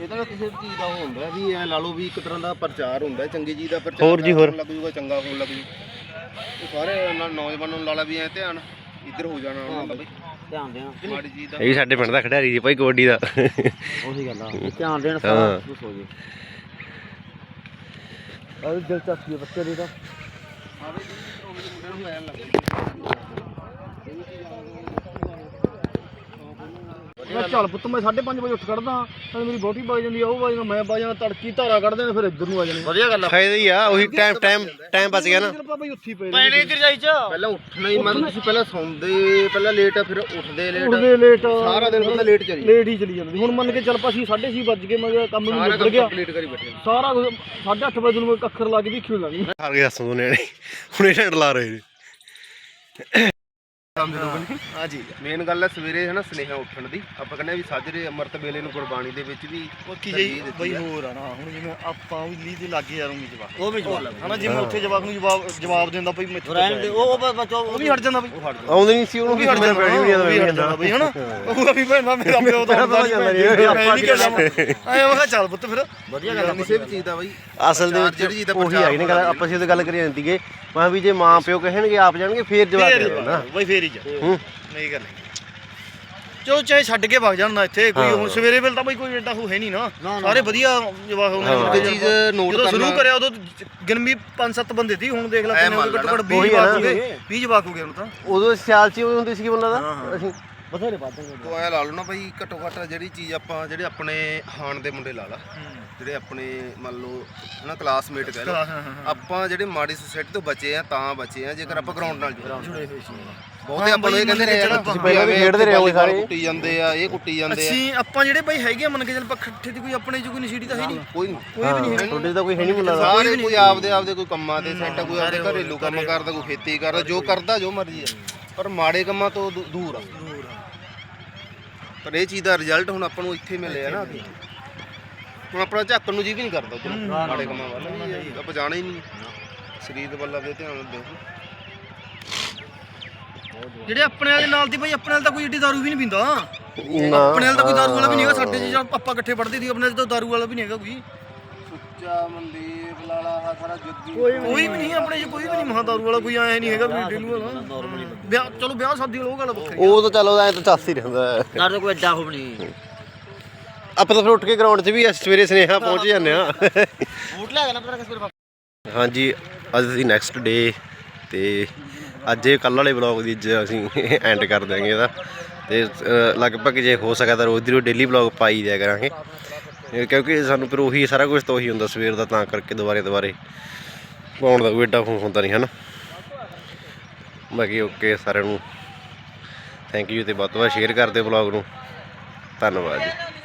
ਇਹ ਤਾਂ ਕਿਸੇ ਚੀਜ਼ ਦਾ ਹੁੰਦਾ ਵੀ ਐ ਲਾ ਲਓ ਵੀ ਇੱਕ ਤਰ੍ਹਾਂ ਦਾ ਪ੍ਰਚਾਰ ਹੁੰਦਾ ਚੰਗੀ ਚੀਜ਼ ਦਾ ਪ੍ਰਚਾਰ ਹੋਰ ਜੀ, ਹੋਰ। ਲੱਗ ਜੂਗਾ ਚੰਗਾ ਹੋਣ ਲੱਗ ਜੂ ਸਾਰੇ ਨੌਜਵਾਨਾਂ ਨੂੰ ਲਾ ਲਾ ਵੀ ਐ ਧਿਆਨ ਇੱਧਰ ਹੋ ਜਾਣਾ ਉਹਨਾਂ ਦਾ ਬਈ। ਧਿਆਨ ਦੇਣਾ। ਇਹ ਵੀ ਸਾਡੇ ਪਿੰਡ ਦਾ ਖਿਡਾਰੀ ਜੀ ਭਾਈ ਕਬੱਡੀ ਦਾ। ਉਹੀ ਗੱਲ ਆ। ਧਿਆਨ ਦੇਣ ਹਾਂ। ਸਾਰਾ ਕੁਝ ਹੋ ਜੇ। ਉਹ ਦਿਲਚਸਪੀ ਹੈ ਬੱਚੇ ਦੀ ਤਾਂ। ਮੈਂ ਚੱਲ ਪੁੱਤ ਮੈਂ 5:30 ਵਜੇ ਉੱਠ ਖੜਦਾ ਹਾਂ ਮੇਰੀ ਬੋਟੀ ਵਗ ਜਾਂਦੀ ਆ ਉਹ ਵਗ ਜਾਂਦਾ ਮੈਂ ਵਗ ਜਾਣਾ ਤੜਕੀ ਧਾਰਾ ਕੱਢਦੇ ਨੇ ਫਿਰ ਇੱਧਰ ਨੂੰ ਆ ਜਾਣੇ ਵਧੀਆ ਗੱਲ ਫਾਇਦਾ ਹੀ ਆ ਉਹੀ ਟਾਈਮ ਟਾਈਮ ਟਾਈਮ ਬਚ ਗਿਆ ਨਾ। ਉੱਥੀ ਪਏ ਪੈਣੇ ਇੱਧਰ ਜਾਈ ਚ? ਪਹਿਲਾਂ ਉੱਠਣਾ ਹੀ ਮਤਲਬ ਤੁਸੀਂ ਪਹਿਲਾਂ ਸੌਂਦੇ ਪਹਿਲਾਂ ਲੇਟ ਫਿਰ ਉੱਠਦੇ ਲੇਟ ਉੱਠਦੇ ਲੇਟ ਸਾਰਾ ਦਿਨ ਬੰਦਾ ਲੇਟ ਚੱਲੀ ਲੇਟ ਹੀ ਚਲੀ ਜਾਂਦੀ। ਹੁਣ ਮੰਨ ਕੇ ਚੱਲ ਪਾ ਅਸੀਂ 6:30 ਵੱਜ ਗਏ ਮੈਂ ਕੰਮ ਨੂੰ ਸਾਰਾ ਨਿਬੜ ਗਿਆ। ਕੰਪਲੀਟ ਕਰੀ ਬੈਠੇ ਸਾਰਾ ਕੁਝ 8:30 ਵਜੇ ਨੂੰ ਮੈਂ ਅੱਖਰ ਲਾ ਕੇ ਵੀ ਖਿਉ ਲਾਣੀ ਹਾਰ ਕੇ ਦੱਸੋ ਦੋਨੇ ਨੇ ਹੁਣ ਇਹ ਢੰਡ ਲਾ ਰਹੇ ਨੇ। ਹਾਂ ਜੀ। ਮੇਨ ਗੱਲ ਹੈ ਸਵੇਰੇ ਹੈ ਨਾ ਸਨੇਹਾ ਉੱਠਣ ਦੀ। ਆਪਾਂ ਕਹਿੰਦੇ ਆ ਵੀ ਸਾਜਰੇ ਅੰਮ੍ਰਿਤ ਵੇਲੇ ਨੂੰ ਗੁਰਬਾਣੀ ਦੇ ਵਿੱਚ ਵੀ ਬਾਕੀ ਤਰਜੀਹ ਜੀ ਦਿੱਤੀ ਬਈ। ਹੋਰ ਆ ਨਾ ਹੁਣ ਜਿਵੇਂ ਆਪਾਂ ਵੀ ਲੀ ਦੇ ਲੱਗੇ ਯਾਰੋਂਗੇ ਜਵਾਬ ਉਹ ਵੀ ਜਵਾਬ ਹਨਾ ਜਿਵੇਂ ਉੱਥੇ ਜਵਾਬ ਨੂੰ ਜਵਾਬ ਜਵਾਬ ਦਿੰਦਾ ਬਈ ਮੈਥੋਂ ਰਹਿਣ ਦੇ ਉਹ ਉਹ ਵੀ ਹਟ ਜਾਂਦਾ ਬਈ। ਉਹ ਆਉਂਦੇ ਨਹੀਂ ਸੀ ਉਹ ਉਹਨੂੰ ਵੀ ਹਟ ਜਾਂਦਾ ਉਹ ਵੀ ਹਟ ਜਾਂਦਾ ਬਈ ਹਨਾ? ਉਹ ਵੀ ਭੈਣਾ ਮੇਰਾ ਪਿਓ ਤਾਂ ਹੁੰਦਾ ਨਹੀਂ ਮੈਂ ਵੀ ਕਿਹਾ ਆਇਆ ਮੈਂ ਕਿਹਾ ਚੱਲ ਪੁੱਤ ਫਿਰ। ਵਧੀਆ ਗੱਲ ਆ ਕਿਸੇ ਵੀ ਚੀਜ਼ ਦਾ ਬਈ ਅਸਲ ਦੇ ਵਿੱਚ ਉਹੀ ਆਈ ਨੇ ਗੱਲ ਆਪਾਂ ਸਿੱਧੇ ਗੱਲ ਕਰੀ ਜਾਂਦੀ ਕਿ ਮੈਂ ਵੀ ਜੇ ਮਾਂ ਪਿਓ ਕਹਿਣਗੇ ਆਪ ਜਾਣਗੇ ਫੇਰ ਜਵਾਬ ਦੇ ਦੇਣਾ ਬਈ ਫੇਰ ਹੀ ਜਾ। ਹੂੰ। ਨਹੀਂ ਗੱਲ ਚਲੋ ਚਾਹੇ ਛੱਡ ਕੇ ਵਗ ਜਾਣ ਨਾ ਇੱਥੇ ਕੋਈ ਹੁਣ ਸਵੇਰੇ ਵੇਲੇ ਤਾਂ ਬਈ ਕੋਈ ਏਡਾ ਹੋ ਹੈ ਨਹੀਂ ਨਾ। ਸਾਰੇ ਵਧੀਆ ਜਵਾਬ ਹੁੰਦੇ। ਨੇ। ਇਹ ਚੀਜ਼ note ਜਦੋਂ ਸ਼ੁਰੂ ਕਰਨਾ- ਕਰਿਆ ਉਦੋਂ ਗਿਣਵੀ 5-7 ਬੰਦੇ ਸੀ ਹੁਣ ਦੇਖ ਲੈ ਕਿੰਨੇ ਹੋ ਗਏ। ਘੱਟੋ ਘੱਟ ਉਹੀ 20 ਆ ਜਵਾਕ ਨਾ। ਹੋ ਗਏ 20 ਜਵਾਕ ਹੋ ਗਏ ਹੁਣ ਤਾਂ। ਉਦੋਂ ਸਿਆਲ ਚ ਹੁੰਦੀ ਸੀ ਬੰਦਾ ਦਾ ਅਸੀਂ ਬਥੇਰੇ ਪਾਦੇ ਤੋ ਐ ਲਾ ਲਓ ਨਾ ਭਾਈ ਘੱਟੋ ਘੱਟ ਜਿਹੜੀ ਚੀਜ਼ ਆਪਾਂ ਜਿਹੜੇ ਆਪਣੇ ਹਾਣ ਦੇ ਮੁੰਡੇ ਲਾ ਲਾ ਜਿਹੜੇ ਆਪਣੇ ਮੰਨ ਲਓ ਹਨਾ ਕਲਾਸਮੇਟ ਕਹਿ ਲਓ। ਆਪਾਂ ਜਿਹੜੇ ਮਾੜੀ ਸੋਸਾਇਟੀ ਤੋਂ ਬਚੇ ਆ ਤਾਂ ਬਚੇ ਆ ਜੇਕਰ ਆਪਾਂ ਗਰਾਊਂਡ ਨਾਲ ਜੁੜੇ। ਹੋਏ ਸੀ। ਬਹੁਤੇ ਆਪਾਂ ਨੂੰ ਇਹ ਕਹਿੰਦੇ ਨਾ ਤੁਸੀਂ ਪਹਿਲਾਂ ਵੀ ਖੇਡਦੇ ਰਹੇ ਹੋ ਸਾਰੇ। ਕੁੱਟੀ ਜਾਂਦੇ ਆ ਇਹ ਕੁੱਟੀ ਜਾਂਦੇ ਆ। ਅਸੀਂ ਆਪਾਂ ਜਿਹੜੇ ਬਾਈ ਹੈਗੇ ਆ ਮੰਨ ਕੇ ਚੱਲ ਇਕੱਠੇ ਦੀ ਕੋਈ ਆਪਣੇ ਚ ਕੋਈ ਨਸ਼ੀੜੀ ਤਾਂ ਹੈ ਨਹੀਂ। ਕੋਈ ਨਹੀਂ। ਕੋਈ ਵੀ ਨਹੀਂ ਹੈ ਤੁਹਾਡੇ ਤਾਂ ਕੋਈ ਹੈ ਨਹੀਂ ਸਾਰੇ ਕੋਈ ਆਪਦੇ ਆਪਦੇ ਕੋਈ ਕੰਮਾਂ ਤੇ ਸੈੱਟ ਕੋਈ ਆਪਦੇ ਘਰੇਲੂ ਕੰਮ ਕਰਦਾ ਕੋਈ ਖੇਤੀ ਕਰਦਾ ਜੋ ਕਰਦਾ ਜੋ ਮਰਜ਼ੀ ਆ। ਪਰ ਮਾੜੇ ਕੰਮਾਂ ਤੋਂ ਦੂਰ ਆ। ਪਰ ਇਹ ਚੀਜ਼ ਦਾ ਰਿਜ਼ਲਟ ਹੁਣ ਆਪਾਂ ਨੂੰ ਇੱਥੇ ਮਿਲਿਆ ਨਾ ਹੁਣ ਆਪਣਾ ਝੱਕਣ ਨੂੰ ਜੀ ਵੀ ਨਹੀਂ ਕਰਦਾ ਉੱਧਰ। ਮਾੜੇ ਕੰਮਾਂ ਵੱਲ। ਵੀ ਆਪਾਂ ਜਾਣਾ ਹੀ ਨਹੀਂ। ਸਰੀਰ ਵੱਲ ਦੇ ਧਿਆਨ ਦਿਓ। ਜਿਹੜੇ ਆਪਣੇ ਵਾਲੇ ਨਾਲ ਦੀ ਬਾਈ ਆਪਣੇ ਨਾਲ ਤਾਂ ਕੋਈ ਏਡੀ ਦਾਰੂ ਵੀ ਨਹੀਂ ਪੀਂਦਾ। ਆਪਣੇ ਨਾਲ ਤਾਂ ਕੋਈ ਦਾਰੂ ਵਾਲਾ ਵੀ ਨਹੀਂ ਹੈਗਾ ਸਾਡੇ ਜਿਹੜਾ ਆਪਾਂ ਇਕੱਠੇ ਪੜਦੇ ਸੀ ਆਪਣੇ ਨਾਲ ਤਾਂ ਦਾਰੂ ਵਾਲਾ ਵੀ ਨਹੀਂ ਹੈਗਾ ਕੋਈ। ਸੁੱਚਾ ਮਨਦੀਪ ਲਾਲਾ ਆਹ ਸਾਰਾ ਜੁੱਗੀ ਕੋਈ ਵੀ ਨਹੀਂ ਆਪਣੇ ਚ ਕੋਈ ਵੀ ਨਹੀਂ ਮਹਾ ਦਾਰੂ ਵਾਲਾ ਕੋਈ ਆਇਆ ਨਹੀਂ ਹੈਗਾ ਵੀ ਡੇਲੂ ਵਾਲਾ। ਵਿਆਹ ਚਲੋ ਵਿਆਹ ਸ਼ਾਦੀ ਵਾਲਾ ਉਹ ਗੱਲ ਵੱਖਰੀ ਉਹ ਤਾਂ ਚਲੋ ਐ ਤਾਂ ਚੱਸ ਹੀ ਰਹਿੰਦਾ। ਹੈ। ਕਰ ਕੋਈ ਐਡਾ ਹੋ ਨਹੀਂ। ਆਪਾਂ ਤਾਂ ਫਿਰ ਉੱਠ ਕੇ ਗਰਾਊਂਡ 'ਚ ਵੀ ਸਵੇਰੇ ਸਨੇਹਾ ਪਹੁੰਚ ਜਾਂਦੇ ਆ ਬੂਟ ਲੈ ਜਾਣਾ ਪਤਾ ਕਿਸ ਵੇਲੇ ਹਾਂਜੀ ਅੱਜ ਅਸੀਂ ਨੈਕਸਟ ਡੇ ਤੇ ਅੱਜ ਇਹ ਕੱਲ ਵਾਲੇ ਵਲੌਗ ਦੀ ਅੱਜ ਅਸੀਂ ਐਂਡ ਕਰ ਦਾਂਗੇ ਇਹਦਾ। ਤੇ ਅ, ਲਗਭਗ ਜੇ ਹੋ ਸਕਦਾ ਤਾਂ ਰੋਜ਼ ਦੀ ਰੋਜ਼ ਡੇਲੀ ਵਲੌਗ ਪਾਈ ਦਿਆ ਕਰਾਂਗੇ। ਕਿਉਂਕਿ ਸਾਨੂੰ ਫਿਰ ਉਹੀ ਸਾਰਾ ਕੁਝ ਤਾਂ ਉਹੀ ਹੁੰਦਾ ਸਵੇਰ ਦਾ, ਤਾਂ ਕਰਕੇ ਦੁਬਾਰੇ ਦੁਬਾਰੇ ਪਾਉਣ ਦਾ ਕੋਈ ਏਡਾ ਹੁੰਦਾ ਨਹੀਂ, ਹਨ? ਬਾਕੀ ਓਕੇ ਸਾਰਿਆਂ ਨੂੰ। ਥੈਂਕ ਯੂ ਤੇ ਵੱਧ ਤੋਂ ਵੱਧ ਸ਼ੇਅਰ ਕਰਦੇ ਵਲੌਗ ਨੂੰ। ਧੰਨਵਾਦ ਜੀ।